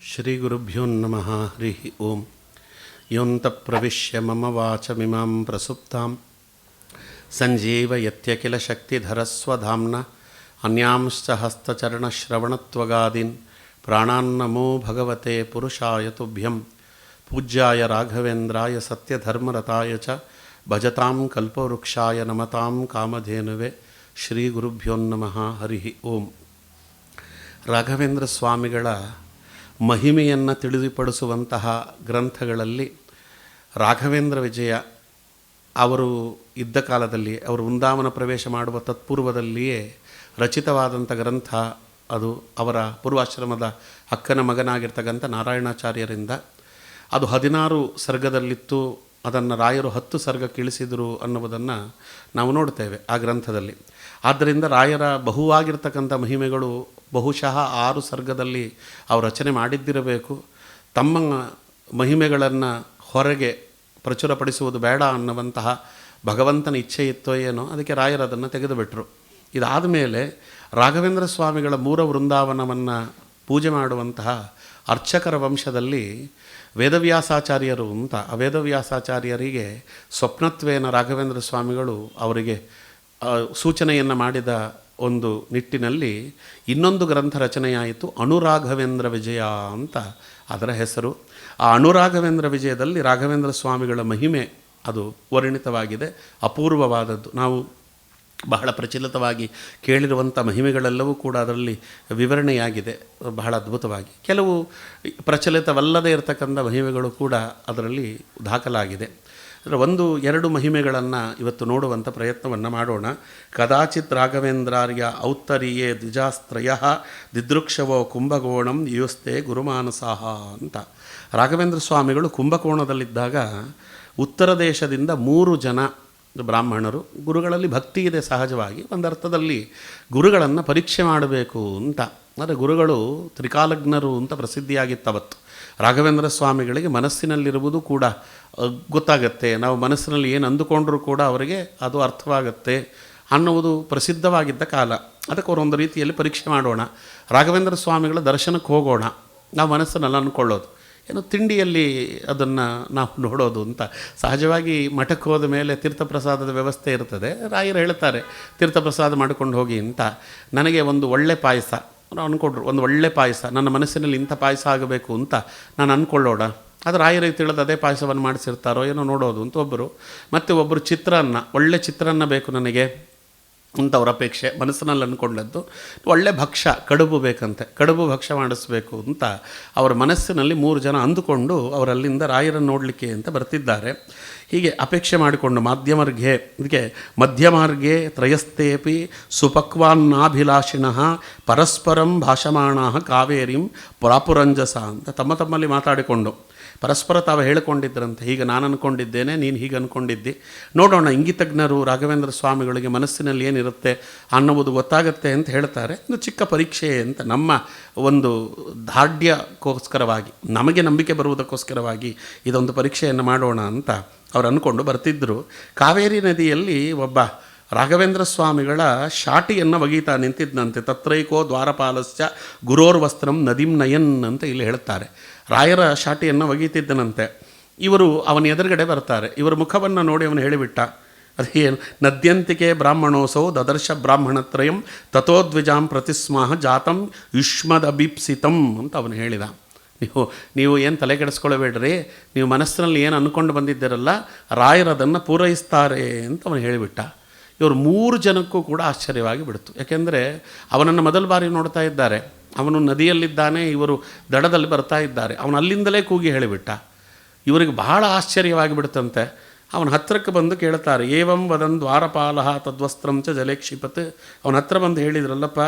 श्रीगुरुभ्यो नमः हरिः ओं योऽन्तप्रविश्य मम वाचमिमां प्रसुप्तां सञ्जीवयत्यखिलशक्तिधरस्वधाम्ना अन्यांश्च हस्तचरणश्रवणत्वगादीन् प्राणान्नमो भगवते पुरुषाय तुभ्यं पूज्याय राघवेन्द्राय सत्यधर्मरताय च भजतां कल्पवृक्षाय नमतां कामधेनुवे ಶ್ರೀಗುರುಭ್ಯೋ ನಮಃ ಹರಿ ಓಂ ರಾಘವೇಂದ್ರ ಸ್ವಾಮಿಗಳ ಮಹಿಮೆಯನ್ನು ತಿಳಿದುಪಡಿಸುವಂತಹ ಗ್ರಂಥಗಳಲ್ಲಿ ರಾಘವೇಂದ್ರ ವಿಜಯ ಅವರು ಇದ್ದ ಕಾಲದಲ್ಲಿ, ಅವರು ವೃಂದಾವನ ಪ್ರವೇಶ ಮಾಡುವ ತತ್ಪೂರ್ವದಲ್ಲಿಯೇ ರಚಿತವಾದಂಥ ಗ್ರಂಥ ಅದು ಅವರ ಪೂರ್ವಾಶ್ರಮದ ಅಕ್ಕನ ಮಗನಾಗಿರ್ತಕ್ಕಂಥ ನಾರಾಯಣಾಚಾರ್ಯರಿಂದ. ಅದು ಹದಿನಾರು ಸರ್ಗದಲ್ಲಿತ್ತು, ಅದನ್ನು ರಾಯರು ಹತ್ತು ಸರ್ಗ ಕೀಳಿಸಿದರು ಅನ್ನುವುದನ್ನು ನಾವು ನೋಡ್ತೇವೆ ಆ ಗ್ರಂಥದಲ್ಲಿ. ಆದ್ದರಿಂದ ರಾಯರ ಬಹುವಾಗಿರ್ತಕ್ಕಂಥ ಮಹಿಮೆಗಳು ಬಹುಶಃ ಆರು ಸರ್ಗದಲ್ಲಿ ಅವರು ರಚನೆ ಮಾಡಿದ್ದಿರಬೇಕು. ತಮ್ಮ ಮಹಿಮೆಗಳನ್ನು ಹೊರಗೆ ಪ್ರಚುರಪಡಿಸುವುದು ಬೇಡ ಅನ್ನುವಂತಹ ಭಗವಂತನ ಇಚ್ಛೆ ಇತ್ತೋ ಏನೋ, ಅದಕ್ಕೆ ರಾಯರು ಅದನ್ನು ತೆಗೆದುಬಿಟ್ರು. ಇದಾದ ಮೇಲೆ ರಾಘವೇಂದ್ರ ಸ್ವಾಮಿಗಳ ಮೂರ ವೃಂದಾವನವನ್ನು ಪೂಜೆ ಮಾಡುವಂತಹ ಅರ್ಚಕರ ವಂಶದಲ್ಲಿ ವೇದವ್ಯಾಸಾಚಾರ್ಯರು ಅಂತ, ಆ ವೇದವ್ಯಾಸಾಚಾರ್ಯರಿಗೆ ಸ್ವಪ್ನತ್ವೇನ ರಾಘವೇಂದ್ರ ಸ್ವಾಮಿಗಳು ಅವರಿಗೆ ಸೂಚನೆಯನ್ನು ಮಾಡಿದ ಒಂದು ನಿಟ್ಟಿನಲ್ಲಿ ಇನ್ನೊಂದು ಗ್ರಂಥ ರಚನೆಯಾಯಿತು ಅನುರಾಘವೇಂದ್ರ ವಿಜಯ ಅಂತ ಅದರ ಹೆಸರು. ಆ ಅನುರಾಘವೇಂದ್ರ ವಿಜಯದಲ್ಲಿ ರಾಘವೇಂದ್ರ ಸ್ವಾಮಿಗಳ ಮಹಿಮೆ ಅದು ವರ್ಣಿತವಾಗಿದೆ, ಅಪೂರ್ವವಾದದ್ದು. ನಾವು ಬಹಳ ಪ್ರಚಲಿತವಾಗಿ ಕೇಳಿರುವಂಥ ಮಹಿಮೆಗಳೆಲ್ಲವೂ ಕೂಡ ಅದರಲ್ಲಿ ವಿವರಣೆಯಾಗಿದೆ, ಬಹಳ ಅದ್ಭುತವಾಗಿ. ಕೆಲವು ಪ್ರಚಲಿತವಲ್ಲದೇ ಇರತಕ್ಕಂಥ ಮಹಿಮೆಗಳು ಕೂಡ ಅದರಲ್ಲಿ ದಾಖಲಾಗಿದೆ. ಅದರ ಒಂದು, ಎರಡು ಮಹಿಮೆಗಳನ್ನು ಇವತ್ತು ನೋಡುವಂಥ ಪ್ರಯತ್ನವನ್ನು ಮಾಡೋಣ. ಕದಾಚಿತ್ ರಾಘವೇಂದ್ರಾರ್ಯ ಔತ್ತರಿಯೇ ದ್ವಿಜಾಸ್ತ್ರಯ ದಿದೃಕ್ಷವೋ ಕುಂಭಕೋಣಂ ಯುಸ್ತೆ ಗುರುಮಾನಸಾಹ ಅಂತ. ರಾಘವೇಂದ್ರ ಸ್ವಾಮಿಗಳು ಕುಂಭಕೋಣದಲ್ಲಿದ್ದಾಗ ಉತ್ತರ ದೇಶದಿಂದ ಮೂರು ಜನ ಬ್ರಾಹ್ಮಣರು, ಗುರುಗಳಲ್ಲಿ ಭಕ್ತಿ ಇದೆ ಸಹಜವಾಗಿ, ಒಂದರ್ಥದಲ್ಲಿ ಗುರುಗಳನ್ನು ಪರೀಕ್ಷೆ ಮಾಡಬೇಕು ಅಂತ. ಅಂದರೆ ಗುರುಗಳು ತ್ರಿಕಾಲಜ್ಞರು ಅಂತ ಪ್ರಸಿದ್ಧಿಯಾಗಿತ್ತವತ್ತು. ರಾಘವೇಂದ್ರ ಸ್ವಾಮಿಗಳಿಗೆ ಮನಸ್ಸಿನಲ್ಲಿರುವುದು ಕೂಡ ಗೊತ್ತಾಗತ್ತೆ. ನಾವು ಮನಸ್ಸಿನಲ್ಲಿ ಏನು ಅಂದುಕೊಂಡರೂ ಕೂಡ ಅವರಿಗೆ ಅದು ಅರ್ಥವಾಗುತ್ತೆ ಅನ್ನುವುದು ಪ್ರಸಿದ್ಧವಾಗಿದ್ದ ಕಾಲ. ಅದಕ್ಕೆ ಅವರೊಂದು ರೀತಿಯಲ್ಲಿ ಪರೀಕ್ಷೆ ಮಾಡೋಣ. ರಾಘವೇಂದ್ರ ಸ್ವಾಮಿಗಳ ದರ್ಶನಕ್ಕೆ ಹೋಗೋಣ. ನಾವು ಮನಸ್ಸನ್ನೆಲ್ಲ ಅಂದ್ಕೊಳ್ಳೋದು. ಏನು ತಿಂಡಿಯಲ್ಲಿ ಅದನ್ನು ನಾವು ನೋಡೋದು ಅಂತ. ಸಹಜವಾಗಿ ಮಠಕ್ಕೆ ಹೋದ ಮೇಲೆ ತೀರ್ಥಪ್ರಸಾದದ ವ್ಯವಸ್ಥೆ ಇರ್ತದೆ. ರಾಯರು ಹೇಳ್ತಾರೆ, ತೀರ್ಥಪ್ರಸಾದ ಮಾಡಿಕೊಂಡು ಹೋಗಿ ಅಂತ. ನನಗೆ ಒಂದು ಒಳ್ಳೆ ಪಾಯಸ. ಅವ್ರು ಅಂದ್ಕೊಂಡ್ರು ಒಂದು ಒಳ್ಳೆ ಪಾಯಸ, ನನ್ನ ಮನಸ್ಸಿನಲ್ಲಿ ಇಂಥ ಪಾಯಸ ಆಗಬೇಕು ಅಂತ ನಾನು ಅಂದ್ಕೊಳ್ಳೋಣ ಅದು ರಾಯರಿಗೆ ತಿಳಿದು ಅದೇ ಪಾಯಸವನ್ನು ಮಾಡಿಸಿರ್ತಾರೋ, ಏನೋ ನೋಡೋದು, ಅಂತ ಒಬ್ಬರು ಮತ್ತು ಒಬ್ಬರು ಚಿತ್ರಾನ್ನ, ಒಳ್ಳೆ ಚಿತ್ರಾನ್ನ ಬೇಕು ನನಗೆ. ಅಂತ ಅವ್ರ ಅಪೇಕ್ಷೆ, ಮನಸ್ಸಿನಲ್ಲಿ ಅಂದ್ಕೊಂಡದ್ದು ಒಳ್ಳೆ ಭಕ್ಷ್ಯ, ಕಡುಬು ಬೇಕಂತೆ. ಕಡುಬು ಭಕ್ಷ್ಯ ಮಾಡಿಸ್ಬೇಕು ಅಂತ ಅವರ ಮನಸ್ಸಿನಲ್ಲಿ ಮೂರು ಜನ ಅಂದುಕೊಂಡು ಅವರಲ್ಲಿಂದ ರಾಯರನ್ನು ನೋಡಲಿಕ್ಕೆ ಅಂತ ಬರ್ತಿದ್ದಾರೆ. ಹೀಗೆ ಅಪೇಕ್ಷೆ ಮಾಡಿಕೊಂಡು ಮಾಧ್ಯಮರ್ಗೆ ಇದಕ್ಕೆ ಮಧ್ಯಮಾರ್ಗೆ ತ್ರಯಸ್ತೇಪಿ ಸುಪಕ್ವಾನ್ನಾಭಿಲಾಷಿಣಃ ಪರಸ್ಪರಂ ಭಾಷಮಾಣ ಕಾವೇರಿಂ ಪ್ರಾಪುರಂಜಸ ಅಂತ ತಮ್ಮ ತಮ್ಮಲ್ಲಿ ಮಾತಾಡಿಕೊಂಡು ಪರಸ್ಪರ ತಾವು ಹೇಳಿಕೊಂಡಿದ್ದರಂತೆ. ಹೀಗೆ ನಾನು ಅಂದ್ಕೊಂಡಿದ್ದೇನೆ ನೀನು ಹೀಗೆ ಅಂದ್ಕೊಂಡಿದ್ದಿ ನೋಡೋಣ, ಇಂಗಿತಜ್ಞರು, ರಾಘವೇಂದ್ರ ಸ್ವಾಮಿಗಳಿಗೆ ಮನಸ್ಸಿನಲ್ಲಿ ಏನಿರುತ್ತೆ ಅನ್ನುವುದು ಗೊತ್ತಾಗುತ್ತೆ ಅಂತ ಹೇಳ್ತಾರೆ. ಇದು ಚಿಕ್ಕ ಪರೀಕ್ಷೆ ಅಂತ ನಮ್ಮ ಒಂದು ದಾರ್ಢ್ಯಕ್ಕೋಸ್ಕರವಾಗಿ, ನಮಗೆ ನಂಬಿಕೆ ಬರುವುದಕ್ಕೋಸ್ಕರವಾಗಿ ಇದೊಂದು ಪರೀಕ್ಷೆಯನ್ನು ಮಾಡೋಣ ಅಂತ ಅವ್ರು ಅಂದ್ಕೊಂಡು ಬರ್ತಿದ್ದರು ಕಾವೇರಿ ನದಿಯಲ್ಲಿ ಒಬ್ಬ ರಾಘವೇಂದ್ರ ಸ್ವಾಮಿಗಳ ಶಾಟಿಯನ್ನು ಒಗೀತಾ ನಿಂತಿದ್ದಂತೆ ತತ್ರೈಕೋ ದ್ವಾರಪಾಲಸ್ಯ ಗುರೋರ್ವಸ್ತ್ರಂ ನದಿಂ ನಯನ್ ಅಂತ ಇಲ್ಲಿ ಹೇಳ್ತಾರೆ ರಾಯರ ಶಾಟಿಯನ್ನು ಒಗೀತಿದ್ದನಂತೆ ಇವರು ಅವನ ಎದುರುಗಡೆ ಬರ್ತಾರೆ. ಇವರ ಮುಖವನ್ನು ನೋಡಿ ಅವನು ಹೇಳಿಬಿಟ್ಟ. ಅದೇನು ನದ್ಯಂತಿಕೆ ಬ್ರಾಹ್ಮಣೋಸೌ ದದರ್ಶ ಬ್ರಾಹ್ಮಣತ್ರಯಂ ತಥೋದ್ವಿಜಾಂ ಪ್ರತಿಸ್ಮಾಹ ಜಾತಂ ಯುಷ್ಮದಭಿಪ್ಸಿತಂ ಅಂತ ಅವನು ಹೇಳಿದ. ನೀವು ನೀವು ಏನು ತಲೆ ಕೆಡಿಸ್ಕೊಳ್ಬೇಡ್ರಿ ನೀವು ಮನಸ್ಸಿನಲ್ಲಿ ಏನು ಅಂದ್ಕೊಂಡು ಬಂದಿದ್ದೀರಲ್ಲ, ರಾಯರದನ್ನು ಪೂರೈಸ್ತಾರೆ ಅಂತ ಅವನು ಹೇಳಿಬಿಟ್ಟ. ಇವರು ಮೂರು ಜನಕ್ಕೂ ಕೂಡ ಆಶ್ಚರ್ಯವಾಗಿ ಬಿಡ್ತು. ಯಾಕೆಂದರೆ ಅವನನ್ನು ಮೊದಲ ಬಾರಿ ನೋಡ್ತಾ ಇದ್ದಾರೆ. ಅವನು ನದಿಯಲ್ಲಿದ್ದಾನೆ, ಇವರು ದಡದಲ್ಲಿ ಬರ್ತಾ ಇದ್ದಾರೆ. ಅವನು ಅಲ್ಲಿಂದಲೇ ಕೂಗಿ ಹೇಳಿಬಿಟ್ಟ. ಇವರಿಗೆ ಬಹಳ ಆಶ್ಚರ್ಯವಾಗಿ ಬಿಡುತ್ತಂತೆ. ಅವನ ಹತ್ರಕ್ಕೆ ಬಂದು ಕೇಳ್ತಾರೆ, ಏವಂ ವದನ್ ದ್ವಾರಪಾಲ ತದ್ವಸ್ತ್ರಂ ಚ ಅವನ ಹತ್ರ ಬಂದು ಹೇಳಿದ್ರಲ್ಲಪ್ಪ,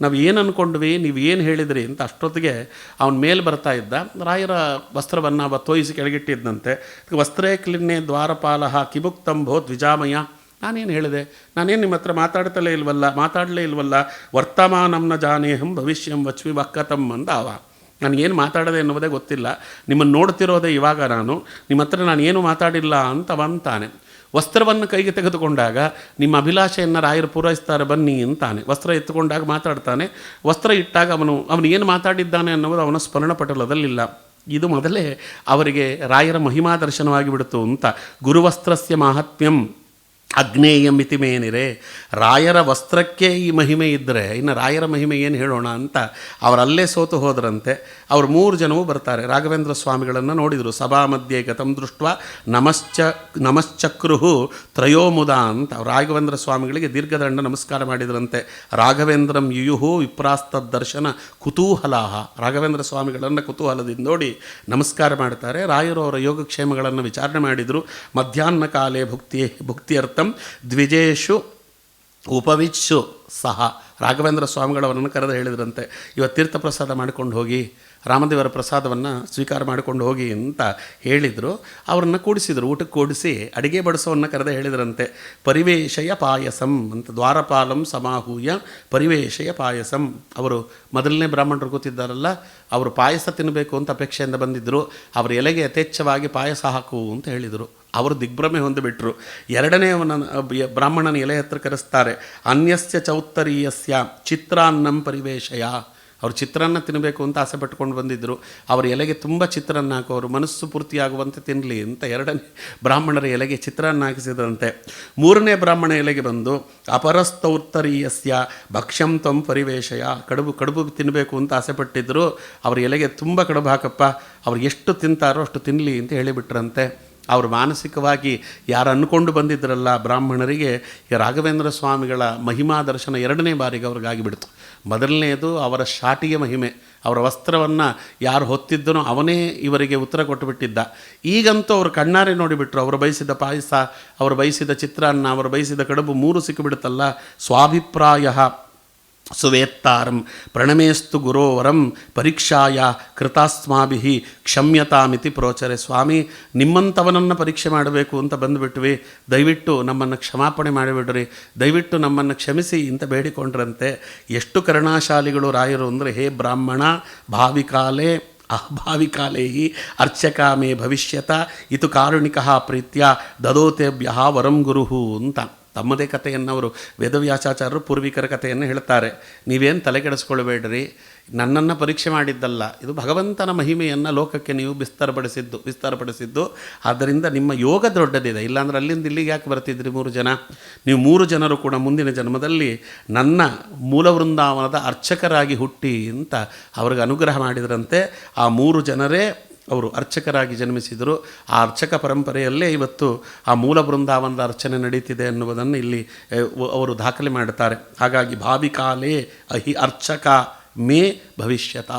ನಾವು ಏನು ಅಂದ್ಕೊಂಡ್ವಿ ನೀವು ಏನು ಹೇಳಿದ್ರಿ? ಅಂತ ಅಷ್ಟೊತ್ತಿಗೆ ಅವನ ಮೇಲೆ ಬರ್ತಾ ಇದ್ದ, ರಾಯರ ವಸ್ತ್ರವನ್ನು ಅವ ತೋಯಿಸಿ ಕೆಳಗಿಟ್ಟಿದ್ದಂತೆ ವಸ್ತ್ರೇ ಕ್ಲಿನ್ನೆ ದ್ವಾರಪಾಲ ಕಿಮುಕ್ತಂಭೋ ದ್ವಿಜಾಮಯ. ನಾನೇನು ಹೇಳಿದೆ? ನಾನೇನು ನಿಮ್ಮ ಹತ್ರ ಮಾತಾಡ್ತಲೇ ಇಲ್ವಲ್ಲ? ಮಾತಾಡಲೇ ಇಲ್ವಲ್ಲ? ವರ್ತಮಾನಂನ ಜಾನೇಹಂ ಭವಿಷ್ಯಂ ವಚ್ವಿ ವಕ್ಕತಂ ಅಂದ ಅವ ನನಗೇನು ಮಾತಾಡದೆ ಎನ್ನುವುದೇ ಗೊತ್ತಿಲ್ಲ. ನಿಮ್ಮನ್ನು ನೋಡ್ತಿರೋದೇ ಇವಾಗ ನಾನು. ನಿಮ್ಮ ಹತ್ರ ನಾನು ಏನು ಮಾತಾಡಿಲ್ಲ ಅಂತ ಅಂತಾನೆ. ವಸ್ತ್ರವನ್ನು ಕೈಗೆ ತೆಗೆದುಕೊಂಡಾಗ ನಿಮ್ಮ ಅಭಿಲಾಷೆಯನ್ನು ರಾಯರು ಪೂರೈಸ್ತಾರೆ ಬನ್ನಿ ಅಂತಾನೆ. ವಸ್ತ್ರ ಎತ್ತುಕೊಂಡಾಗ ಮಾತಾಡ್ತಾನೆ. ವಸ್ತ್ರ ಇಟ್ಟಾಗ ಅವನು ಅವನು ಏನು ಮಾತಾಡಿದ್ದಾನೆ ಅನ್ನೋದು ಅವನ ಸ್ಮರಣಪಟಲದಲ್ಲಿಲ್ಲ ಇದು ಮೊದಲೇ ಅವರಿಗೆ ರಾಯರ ಮಹಿಮಾ ದರ್ಶನವಾಗಿ ಬಿಡ್ತು ಅಂತ. ಗುರುವಸ್ತ್ರಸ್ಯ ಮಾಹಾತ್ಮ್ಯಂ. ಅಗ್ನೇಯಂ ಮೇನಿರೆ. ರಾಯರ ವಸ್ತ್ರಕ್ಕೆ ಈ ಮಹಿಮೆ ಇದ್ದರೆ ಇನ್ನು ರಾಯರ ಮಹಿಮೆ ಏನು ಹೇಳೋಣ ಅಂತ ಅವರಲ್ಲೇ ಸೋತು ಹೋದರಂತೆ, ಅವರು ಮೂರು ಜನವು ಬರ್ತಾರೆ. ರಾಘವೇಂದ್ರ ಸ್ವಾಮಿಗಳನ್ನು ನೋಡಿದರು, ಸಭಾ ಮಧ್ಯೆ ಗತಂ ದೃಷ್ಟ ನಮಶ್ಚ, ನಮಶ್ಚಕ್ರುಹು ತ್ರಯೋಮುದ ಅಂತ. ರಾಘವೇಂದ್ರ ಸ್ವಾಮಿಗಳಿಗೆ ದೀರ್ಘದಂಡ ನಮಸ್ಕಾರ ಮಾಡಿದರಂತೆ. ರಾಘವೇಂದ್ರಂ ಯುಯುಹು ವಿಪ್ರಾಸ್ತ ದರ್ಶನ ಕುತೂಹಲಾಹ. ರಾಘವೇಂದ್ರ ಸ್ವಾಮಿಗಳನ್ನು ಕುತೂಹಲದಿಂದ ನೋಡಿ ನಮಸ್ಕಾರ ಮಾಡ್ತಾರೆ. ರಾಯರು ಅವರ ಯೋಗಕ್ಷೇಮಗಳನ್ನು ವಿಚಾರಣೆ ಮಾಡಿದರು. ಮಧ್ಯಾಹ್ನ ಕಾಲೇ ಭುಕ್ತಿ, ಭುಕ್ತಿಯರ್ಥಂ ದ್ವಿಜೇಶು ಉಪವಿಚ್ಚು ಸಹ ರಾಘವೇಂದ್ರ ಸ್ವಾಮಿಗಳವರನ್ನು ಕರೆದು ಹೇಳಿದ್ರಂತೆ. ಇವತ್ತು ತೀರ್ಥಪ್ರಸಾದ ಮಾಡಿಕೊಂಡು ಹೋಗಿ ರಾಮದೇವರ ಪ್ರಸಾದವನ್ನು ಸ್ವೀಕಾರ ಮಾಡಿಕೊಂಡು ಹೋಗಿ ಅಂತ ಹೇಳಿದರು. ಅವರನ್ನು ಕೂಡಿಸಿದರು. ಊಟಕ್ಕೆ ಕೂಡಿಸಿ ಅಡಿಗೆ ಬಡಿಸೋವನ್ನು ಕರೆದು ಹೇಳಿದ್ರಂತೆ. ಪರಿವೇಶಯ ಪಾಯಸಂ ಅಂತ ದ್ವಾರಪಾಲಂ ಸಮಾಹೂಯ ಪರಿವೇಶಯ ಪಾಯಸಂ. ಅವರು ಮೊದಲನೇ ಬ್ರಾಹ್ಮಣರು ಕೂತಿದ್ದಾರಲ್ಲ, ಅವರು ಪಾಯಸ ತಿನ್ನಬೇಕು ಅಂತ ಅಪೇಕ್ಷೆಯಿಂದ ಬಂದಿದ್ದರು ಅವರ ಎಲೆಗೆ ಯಥೇಚ್ಛವಾಗಿ ಪಾಯಸ ಹಾಕು ಅಂತ ಹೇಳಿದರು. ಅವರು ದಿಗ್ಭ್ರಮೆ ಹೊಂದಿಬಿಟ್ರು. ಎರಡನೇ ಬ್ರಾಹ್ಮಣನ ಎಲೆ ಹತ್ರ ಕರೆಸ್ತಾರೆ, ಅನ್ಯಸ್ಯ ಚೌತ್ತರೀಯಸ್ಯ ಚಿತ್ರಾನ್ನಂ ಪರಿವೇಶಯ ಅವರು ಚಿತ್ರಾನ್ನ ತಿನ್ನಬೇಕು ಅಂತ ಆಸೆ ಪಟ್ಕೊಂಡು ಬಂದಿದ್ದರು ಅವರ ಎಲೆಗೆ ತುಂಬ ಚಿತ್ರಾನ್ನ ಹಾಕೋರು ಮನಸ್ಸು ಪೂರ್ತಿಯಾಗುವಂತೆ ತಿನ್ನಲಿ ಅಂತ ಎರಡನೇ ಬ್ರಾಹ್ಮಣರ ಎಲೆಗೆ ಚಿತ್ರಾನ್ನ ಹಾಕಿಸಿದ್ರಂತೆ. ಮೂರನೇ ಬ್ರಾಹ್ಮಣ ಎಲೆಗೆ ಬಂದು ಅಪರಸ್ತೌತ್ತರೀಯಸ್ಯ ಭಕ್ಷ್ಯಂ ತ್ವಂ ಪರಿವೇಶಯ ಕಡುಬು ಕಡುಬು ತಿನ್ನಬೇಕು ಅಂತ ಆಸೆ ಪಟ್ಟಿದ್ದರು ಅವ್ರ ಎಲೆಗೆ ತುಂಬ ಕಡುಬು ಹಾಕಪ್ಪ, ಅವ್ರು ಎಷ್ಟು ತಿಂತಾರೋ ಅಷ್ಟು ತಿನ್ನಲಿ ಅಂತ ಹೇಳಿಬಿಟ್ರಂತೆ. ಅವರು ಮಾನಸಿಕವಾಗಿ ಯಾರು ಅನ್ಕೊಂಡು ಬಂದಿದ್ದರಲ್ಲ ಬ್ರಾಹ್ಮಣರಿಗೆ ರಾಘವೇಂದ್ರ ಸ್ವಾಮಿಗಳ ಮಹಿಮಾ ದರ್ಶನ ಎರಡನೇ ಬಾರಿಗೆ ಅವ್ರಿಗಾಗಿಬಿಡ್ತು ಮೊದಲನೆಯದು ಅವರ ಶಾಟಿಯ ಮಹಿಮೆ. ಅವರ ವಸ್ತ್ರವನ್ನು ಯಾರು ಹೊತ್ತಿದ್ದನೋ ಅವನೇ ಇವರಿಗೆ ಉತ್ತರ ಕೊಟ್ಟುಬಿಟ್ಟಿದ್ದ. ಈಗಂತೂ ಅವರು ಕಣ್ಣಾರೆ ನೋಡಿಬಿಟ್ರು. ಅವರು ಬಯಸಿದ ಪಾಯಸ, ಅವರು ಬಯಸಿದ ಚಿತ್ರಾನ್ನ, ಅವರು ಬಯಸಿದ ಕಡುಬು ಮೂರು ಸಿಕ್ಕಿಬಿಡುತ್ತಲ್ಲ. ಸ್ವಾಭಿಪ್ರಾಯ ಸುವೇತ್ತಾರಂ ಪ್ರಣಮೇಸ್ತು ಗುರೋವರಂ ಪರೀಕ್ಷಾಯ ಕೃತಾಸ್ಮಾಭಿ ಕ್ಷಮ್ಯತಾಮಿತಿ ಪ್ರೋಚರೆ ಸ್ವಾಮಿ, ನಿಮ್ಮಂಥವನನ್ನು ಪರೀಕ್ಷೆ ಮಾಡಬೇಕು ಅಂತ ಬಂದುಬಿಟ್ವಿ. ದಯವಿಟ್ಟು ನಮ್ಮನ್ನು ಕ್ಷಮಾಪಣೆ ಮಾಡಿಬಿಡ್ರಿ. ದಯವಿಟ್ಟು ನಮ್ಮನ್ನು ಕ್ಷಮಿಸಿ ಅಂತ ಬೇಡಿಕೊಂಡ್ರಂತೆ. ಎಷ್ಟು ಕರುಣಾಶಾಲಿಗಳು ರಾಯರು ಅಂದರೆ, ಹೇ ಬ್ರಾಹ್ಮಣ, ಭಾವಿಕಾಲೇ, ಅಹಭಾವಿಕಾಲೇಹಿ ಅರ್ಚಕ ಮೇ ಭವಿಷ್ಯತ ಇದು ಕಾರುಣಿಕ ಪ್ರೀತ್ಯ, ದದೋತೆಭ್ಯ ವರಂ ಗುರುಹು ಅಂತ. ತಮ್ಮದೇ ಕಥೆಯನ್ನು ಅವರು ವೇದವ್ಯಾಸಾಚಾರ್ಯರು ಪೂರ್ವಿಕರ ಕಥೆಯನ್ನು ಹೇಳ್ತಾರೆ. ನೀವೇನು ತಲೆಕೆಡಿಸ್ಕೊಳ್ಬೇಡ್ರಿ. ನನ್ನನ್ನು ಪರೀಕ್ಷೆ ಮಾಡಿದ್ದಲ್ಲ. ಇದು ಭಗವಂತನ ಮಹಿಮೆಯನ್ನು ಲೋಕಕ್ಕೆ ನೀವು ವಿಸ್ತಾರಪಡಿಸಿದ್ದು ವಿಸ್ತಾರಪಡಿಸಿದ್ದು. ಆದ್ದರಿಂದ ನಿಮ್ಮ ಯೋಗ ದೊಡ್ಡದಿದೆ. ಇಲ್ಲಾಂದ್ರೆ ಅಲ್ಲಿಂದ ಇಲ್ಲಿಗೆ ಯಾಕೆ ಬರ್ತಿದ್ರಿ ಮೂರು ಜನ? ನೀವು ಮೂರು ಜನರು ಕೂಡ ಮುಂದಿನ ಜನ್ಮದಲ್ಲಿ ನನ್ನ ಮೂಲ ವೃಂದಾವನದ ಅರ್ಚಕರಾಗಿ ಹುಟ್ಟಿ ಅಂತ ಅವ್ರಿಗೆ ಅನುಗ್ರಹ ಮಾಡಿದ್ರಂತೆ. ಆ ಮೂರು ಜನರೇ ಅವರು ಅರ್ಚಕರಾಗಿ ಜನ್ಮಿಸಿದರು. ಆ ಅರ್ಚಕ ಪರಂಪರೆಯಲ್ಲೇ ಇವತ್ತು ಆ ಮೂಲ ಬೃಂದಾವನದ ಅರ್ಚನೆ ನಡೀತಿದೆ ಎನ್ನುವುದನ್ನು ಇಲ್ಲಿ ಅವರು ದಾಖಲೆ ಮಾಡುತ್ತಾರೆ. ಹಾಗಾಗಿ ಭಾವಿಕಾಲೇ ಅಹಿ ಅರ್ಚಕ ಮೇ ಭವಿಷ್ಯತ.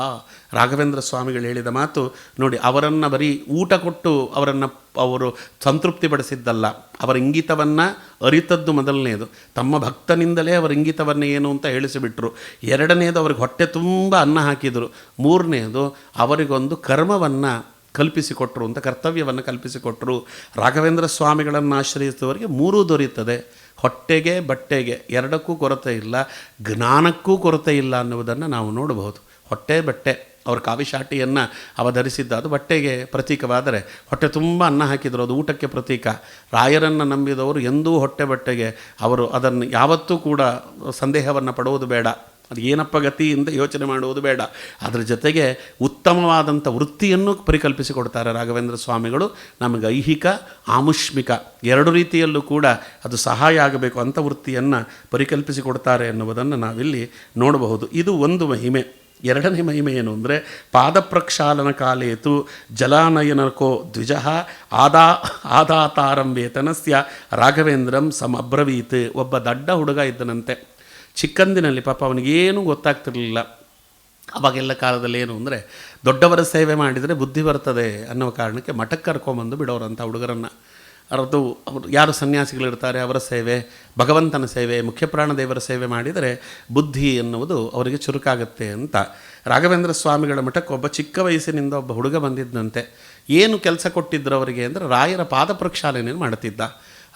ರಾಘವೇಂದ್ರ ಸ್ವಾಮಿಗಳು ಹೇಳಿದ ಮಾತು ನೋಡಿ, ಅವರನ್ನು ಬರೀ ಊಟ ಕೊಟ್ಟು ಅವರನ್ನು ಅವರು ಸಂತೃಪ್ತಿಪಡಿಸಿದ್ದಲ್ಲ. ಅವರ ಇಂಗಿತವನ್ನು ಅರಿತದ್ದು ಮೊದಲನೆಯದು ತಮ್ಮ ಭಕ್ತನಿಂದಲೇ ಅವರ ಇಂಗಿತವನ್ನು ಏನು ಅಂತ ಹೇಳಿಸಿಬಿಟ್ರು. ಎರಡನೇದು ಅವ್ರಿಗೆ ಹೊಟ್ಟೆ ತುಂಬ ಅನ್ನ ಹಾಕಿದರು. ಮೂರನೆಯದು ಅವರಿಗೊಂದು ಕರ್ಮವನ್ನು ಕಲ್ಪಿಸಿಕೊಟ್ರು ಅಂತ, ಕರ್ತವ್ಯವನ್ನು ಕಲ್ಪಿಸಿಕೊಟ್ರು. ರಾಘವೇಂದ್ರ ಸ್ವಾಮಿಗಳನ್ನು ಆಶ್ರಯಿಸಿದವರಿಗೆ ಮೂರೂ ದೊರೆಯುತ್ತದೆ. ಹೊಟ್ಟೆಗೆ, ಬಟ್ಟೆಗೆ ಎರಡಕ್ಕೂ ಕೊರತೆ ಇಲ್ಲ, ಜ್ಞಾನಕ್ಕೂ ಕೊರತೆ ಇಲ್ಲ ಅನ್ನುವುದನ್ನು ನಾವು ನೋಡಬಹುದು. ಹೊಟ್ಟೆ, ಬಟ್ಟೆ, ಅವ್ರ ಕಾವಿಶಾಟಿಯನ್ನು ಅವಧರಿಸಿದ್ದ ಅದು ಬಟ್ಟೆಗೆ ಪ್ರತೀಕವಾದರೆ ಹೊಟ್ಟೆ ತುಂಬ ಅನ್ನ ಹಾಕಿದರು, ಅದು ಊಟಕ್ಕೆ ಪ್ರತೀಕ. ರಾಯರನ್ನು ನಂಬಿದವರು ಎಂದೂ ಹೊಟ್ಟೆ, ಬಟ್ಟೆಗೆ ಅವರು ಅದನ್ನು ಯಾವತ್ತೂ ಕೂಡ ಸಂದೇಹವನ್ನು ಪಡುವುದು ಬೇಡ. ಅದು ಏನಪ್ಪ ಗತಿಯಿಂದ ಯೋಚನೆ ಮಾಡುವುದು ಬೇಡ. ಅದರ ಜೊತೆಗೆ ಉತ್ತಮವಾದಂಥ ವೃತ್ತಿಯನ್ನು ಪರಿಕಲ್ಪಿಸಿಕೊಡ್ತಾರೆ ರಾಘವೇಂದ್ರ ಸ್ವಾಮಿಗಳು. ನಮಗೆ ಐಹಿಕ, ಆಮುಷ್ಮಿಕ ಎರಡು ರೀತಿಯಲ್ಲೂ ಕೂಡ ಅದು ಸಹಾಯ ಆಗಬೇಕು ಅಂಥ ವೃತ್ತಿಯನ್ನು ಪರಿಕಲ್ಪಿಸಿಕೊಡ್ತಾರೆ ಎನ್ನುವುದನ್ನು ನಾವಿಲ್ಲಿ ನೋಡಬಹುದು. ಇದು ಒಂದು ಮಹಿಮೆ. ಎರಡನೇ ಮಹಿಮೆ ಏನು ಅಂದರೆ, ಪಾದ ಪ್ರಕ್ಷಾಲನ ಕಾಲೇತು ಜಲಾನಯನಕೋ ದ್ವಿಜ ಆದಾ, ಆದಾತಾರಂ ವೇತನಸ್ಯ ರಾಘವೇಂದ್ರಂ ಸಮಬ್ರವೀತ್. ಒಬ್ಬ ದಡ್ಡ ಹುಡುಗ ಇದ್ದನಂತೆ. ಚಿಕ್ಕಂದಿನಲ್ಲಿ ಪಾಪ ಅವನಿಗೇನೂ ಗೊತ್ತಾಗ್ತಿರಲಿಲ್ಲ. ಅವಾಗೆಲ್ಲ ಕಾಲದಲ್ಲಿ ಏನು ಅಂದರೆ ದೊಡ್ಡವರ ಸೇವೆ ಮಾಡಿದರೆ ಬುದ್ಧಿ ಬರ್ತದೆ ಅನ್ನೋ ಕಾರಣಕ್ಕೆ ಮಠಕ್ಕೆ ಕರ್ಕೊಂಬಂದು ಬಿಡೋರಂಥ ಹುಡುಗರನ್ನು. ಅರದು ಅವರು ಯಾರು ಸನ್ಯಾಸಿಗಳಿರ್ತಾರೆ ಅವರ ಸೇವೆ, ಭಗವಂತನ ಸೇವೆ, ಮುಖ್ಯಪ್ರಾಣ ದೇವರ ಸೇವೆ ಮಾಡಿದರೆ ಬುದ್ಧಿ ಎನ್ನುವುದು ಅವರಿಗೆ ಚುರುಕಾಗುತ್ತೆ ಅಂತ. ರಾಘವೇಂದ್ರ ಸ್ವಾಮಿಗಳ ಮಠಕ್ಕೆ ಒಬ್ಬ ಚಿಕ್ಕ ವಯಸ್ಸಿನಿಂದ ಒಬ್ಬ ಹುಡುಗ ಬಂದಿದ್ದಂತೆ ಏನು ಕೆಲಸ ಕೊಟ್ಟಿದ್ರು ಅವರಿಗೆ ಅಂದರೆ ರಾಯರ ಪಾದ ಪ್ರಕ್ಷಾಲನೆಯನ್ನು ಮಾಡುತ್ತಿದ್ದ.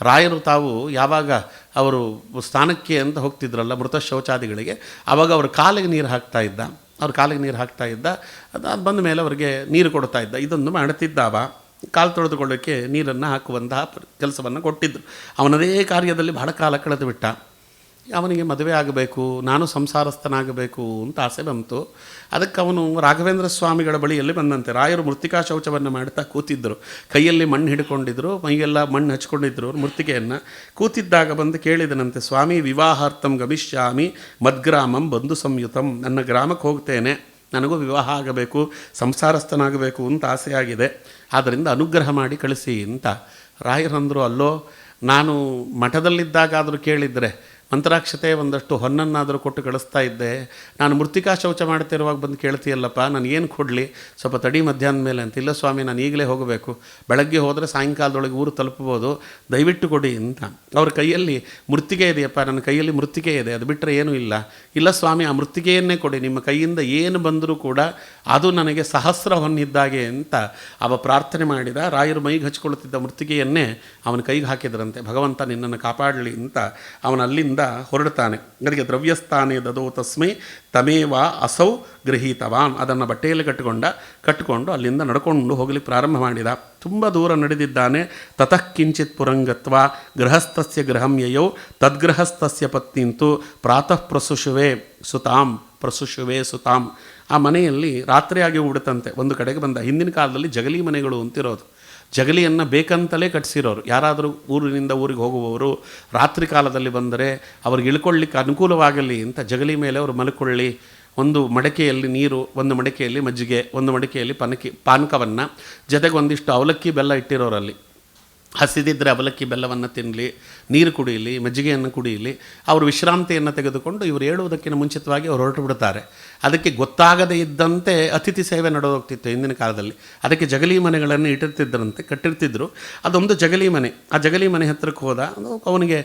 ರಾಯರು ತಾವು ಯಾವಾಗ ಅವರು ಸ್ಥಾನಕ್ಕೆ ಅಂತ ಹೋಗ್ತಿದ್ರಲ್ಲ ಮೃತ ಶೌಚಾದಿಗಳಿಗೆ ಆವಾಗ ಅವರು ಕಾಲಿಗೆ ನೀರು ಹಾಕ್ತಾ ಇದ್ದ. ಅವ್ರ ಕಾಲಿಗೆ ನೀರು ಹಾಕ್ತಾ ಇದ್ದ. ಅದು ಬಂದ ಮೇಲೆ ಅವರಿಗೆ ನೀರು ಕೊಡ್ತಾ ಇದ್ದ. ಇದೊಂದು ಮಾಡುತ್ತಿದ್ದಾವ ಕಾಲು ತೊಳೆದುಕೊಳ್ಳೋಕ್ಕೆ ನೀರನ್ನು ಹಾಕುವಂತಹ ಕೆಲಸವನ್ನು ಕೊಟ್ಟಿದ್ದರು ಅವನದೇ ಕಾರ್ಯದಲ್ಲಿ ಬಹಳ ಕಾಲ ಕಳೆದು ಬಿಟ್ಟ ಅವನಿಗೆ ಮದುವೆ ಆಗಬೇಕು, ನಾನು ಸಂಸಾರಸ್ಥನಾಗಬೇಕು ಅಂತ ಆಸೆ ಬಂತು. ಅದಕ್ಕೆ ಅವನು ರಾಘವೇಂದ್ರ ಸ್ವಾಮಿಗಳ ಬಳಿಯಲ್ಲಿ ಬಂದಂತೆ ರಾಯರು ಮೃತ್ತಿಕಾ ಶೌಚವನ್ನು ಮಾಡ್ತಾ ಕೂತಿದ್ದರು ಕೈಯಲ್ಲಿ ಮಣ್ಣು ಹಿಡ್ಕೊಂಡಿದ್ರು ಮೈಗೆಲ್ಲ ಮಣ್ಣು ಹಚ್ಕೊಂಡಿದ್ರು ಮೃತ್ತಿಕೆಯನ್ನು ಕೂತಿದ್ದಾಗ ಬಂದು ಕೇಳಿದನಂತೆ, ಸ್ವಾಮಿ, ವಿವಾಹಾರ್ಥಂ ಗಮಿಷ್ಯಾಮಿ, ಮದ್ಗ್ರಾಮಂ ಬಂಧು ಸಂಯುತಂ. ನನ್ನ ಗ್ರಾಮಕ್ಕೆ ಹೋಗ್ತೇನೆ. ನನಗೂ ವಿವಾಹ ಆಗಬೇಕು, ಸಂಸಾರಸ್ಥನಾಗಬೇಕು ಅಂತ ಆಸೆಯಾಗಿದೆ. ಆದ್ದರಿಂದ ಅನುಗ್ರಹ ಮಾಡಿ ಕಳಿಸಿ ಅಂತ. ರಾಯರಂದರು, ಅಲ್ಲೋ, ನಾನು ಮಠದಲ್ಲಿದ್ದಾಗಾದರೂ ಕೇಳಿದರೆ ಮಂತ್ರಾಕ್ಷತೆ ಒಂದಷ್ಟು ಹೊನ್ನನ್ನಾದರೂ ಕೊಟ್ಟು ಕಳಿಸ್ತಾ ಇದ್ದೆ. ನಾನು ಮೃತ್ತಿಕಾ ಶೌಚ ಮಾಡ್ತಿರುವಾಗ ಬಂದು ಕೇಳ್ತೀಯಲ್ಲಪ್ಪ, ನಾನು ಏನು ಕೊಡಲಿ? ಸ್ವಲ್ಪ ತಡಿ ಮಧ್ಯಾಹ್ನ ಮೇಲೆ ಅಂತ. ಇಲ್ಲ ಸ್ವಾಮಿ, ನಾನು ಈಗಲೇ ಹೋಗಬೇಕು. ಬೆಳಗ್ಗೆ ಹೋದರೆ ಸಾಯಂಕಾಲದೊಳಗೆ ಊರು ತಲುಪಬೋದು ದಯವಿಟ್ಟು ಕೊಡಿ ಅಂತ. ಅವ್ರ ಕೈಯಲ್ಲಿ ಮೃತ್ತಿಗೆ ಇದೆಯಪ್ಪ, ನನ್ನ ಕೈಯಲ್ಲಿ ಮೃತ್ತಿಗೆ ಇದೆ. ಅದು ಬಿಟ್ಟರೆ ಏನೂ ಇಲ್ಲ. ಇಲ್ಲ ಸ್ವಾಮಿ, ಆ ಮೃತ್ತಿಗೆಯನ್ನೇ ಕೊಡಿ. ನಿಮ್ಮ ಕೈಯಿಂದ ಏನು ಬಂದರೂ ಕೂಡ ಅದು ನನಗೆ ಸಹಸ್ರ ಹೊನ್ನಿದ್ದಾಗೆ ಅಂತ ಅವ ಪ್ರಾರ್ಥನೆ ಮಾಡಿದ. ರಾಯರು ಮೈಗೆ ಹಚ್ಕೊಳ್ತಿದ್ದ ಮೃತ್ತಿಗೆಯನ್ನೇ ಅವನ ಕೈಗೆ ಹಾಕಿದ್ರಂತೆ. ಭಗವಂತ ನಿನ್ನನ್ನು ಕಾಪಾಡಲಿ ಅಂತ ಅವನ ಹೊರಡ್ತಾನೆ. ಅದಕ್ಕೆ ದ್ರವ್ಯಸ್ಥಾನೇ ದದೋ ತಸ್ಮೈ, ತಮೇವ ಅಸೌ ಗೃಹೀತವಾನ್. ಅದನ್ನು ಬಟ್ಟೆಯಲ್ಲಿ ಕಟ್ಟಿಕೊಂಡ ಕಟ್ಟಿಕೊಂಡು ಅಲ್ಲಿಂದ ನಡ್ಕೊಂಡು ಹೋಗಲಿಕ್ಕೆ ಪ್ರಾರಂಭ ಮಾಡಿದ. ತುಂಬ ದೂರ ನಡೆದಿದ್ದಾನೆ. ತತಃ ಕಿಂಚಿತ್ ಪುರಂಗತ್ವ ಗೃಹಸ್ಥಸ್ಯ ಗೃಹಮ್ಯಯೌ ಯಯೌ, ತದ್ಗೃಹಸ್ಥಸ್ಯ ಪತ್ನಿಂತು ಪ್ರಾತಃ ಪ್ರಸುಷುವೆ ಸುತಾಂ ಪ್ರಸುಷುವೆ ಸುತಾಂ. ಆ ಮನೆಯಲ್ಲಿ ರಾತ್ರಿಯಾಗಿ ಉಡುತ್ತಂತೆ. ಒಂದು ಕಡೆಗೆ ಬಂದ ಹಿಂದಿನ ಕಾಲದಲ್ಲಿ ಜಗಲಿ ಮನೆಗಳು ಅಂತಿರೋದು. ಜಗಲಿಯನ್ನು ಬೇಕಂತಲೇ ಕಟ್ಟಿಸಿರೋರು ಯಾರಾದರೂ ಊರಿನಿಂದ ಊರಿಗೆ ಹೋಗುವವರು ರಾತ್ರಿ ಕಾಲದಲ್ಲಿ ಬಂದರೆ ಅವ್ರಿಗೆ ಇಳ್ಕೊಳ್ಳಿಕ್ಕೆ ಅನುಕೂಲವಾಗಲಿ ಅಂತ ಜಗಲಿ ಮೇಲೆ ಅವರು ಮಲ್ಕೊಳ್ಳಿ. ಒಂದು ಮಡಕೆಯಲ್ಲಿ ನೀರು, ಒಂದು ಮಡಕೆಯಲ್ಲಿ ಮಜ್ಜಿಗೆ, ಒಂದು ಮಡಕೆಯಲ್ಲಿ ಪನಕಿ, ಪಾನಕವನ್ನು, ಜೊತೆಗೆ ಒಂದಿಷ್ಟು ಅವಲಕ್ಕಿ ಬೆಲ್ಲ ಇಟ್ಟಿರೋರಲ್ಲಿ. ಹಸಿದಿದ್ದರೆ ಅವಲಕ್ಕಿ ಬೆಲ್ಲವನ್ನು ತಿನ್ನಲಿ ನೀರು ಕುಡಿಯಲಿ ಮಜ್ಜಿಗೆಯನ್ನು ಕುಡಿಯಲಿ ಅವರು ವಿಶ್ರಾಂತಿಯನ್ನು ತೆಗೆದುಕೊಂಡು ಇವರು ಹೇಳುವುದಕ್ಕಿಂತ ಮುಂಚಿತವಾಗಿ ಅವರು ಹೊರಟು ಬಿಡ್ತಾರೆ ಅದಕ್ಕೆ ಗೊತ್ತಾಗದೇ ಇದ್ದಂತೆ ಅತಿಥಿ ಸೇವೆ ನಡೆದೋಗ್ತಿತ್ತು ಹಿಂದಿನ ಕಾಲದಲ್ಲಿ. ಅದಕ್ಕೆ ಜಗಲಿ ಮನೆಗಳನ್ನು ಇಟ್ಟಿರ್ತಿದ್ದರಂತೆ ಕಟ್ಟಿರ್ತಿದ್ರು. ಅದೊಂದು ಜಗಲಿ ಮನೆ. ಆ ಜಗಲಿ ಮನೆ ಹತ್ತಿರಕ್ಕೆ ಹೋದ, ಅವನಿಗೆ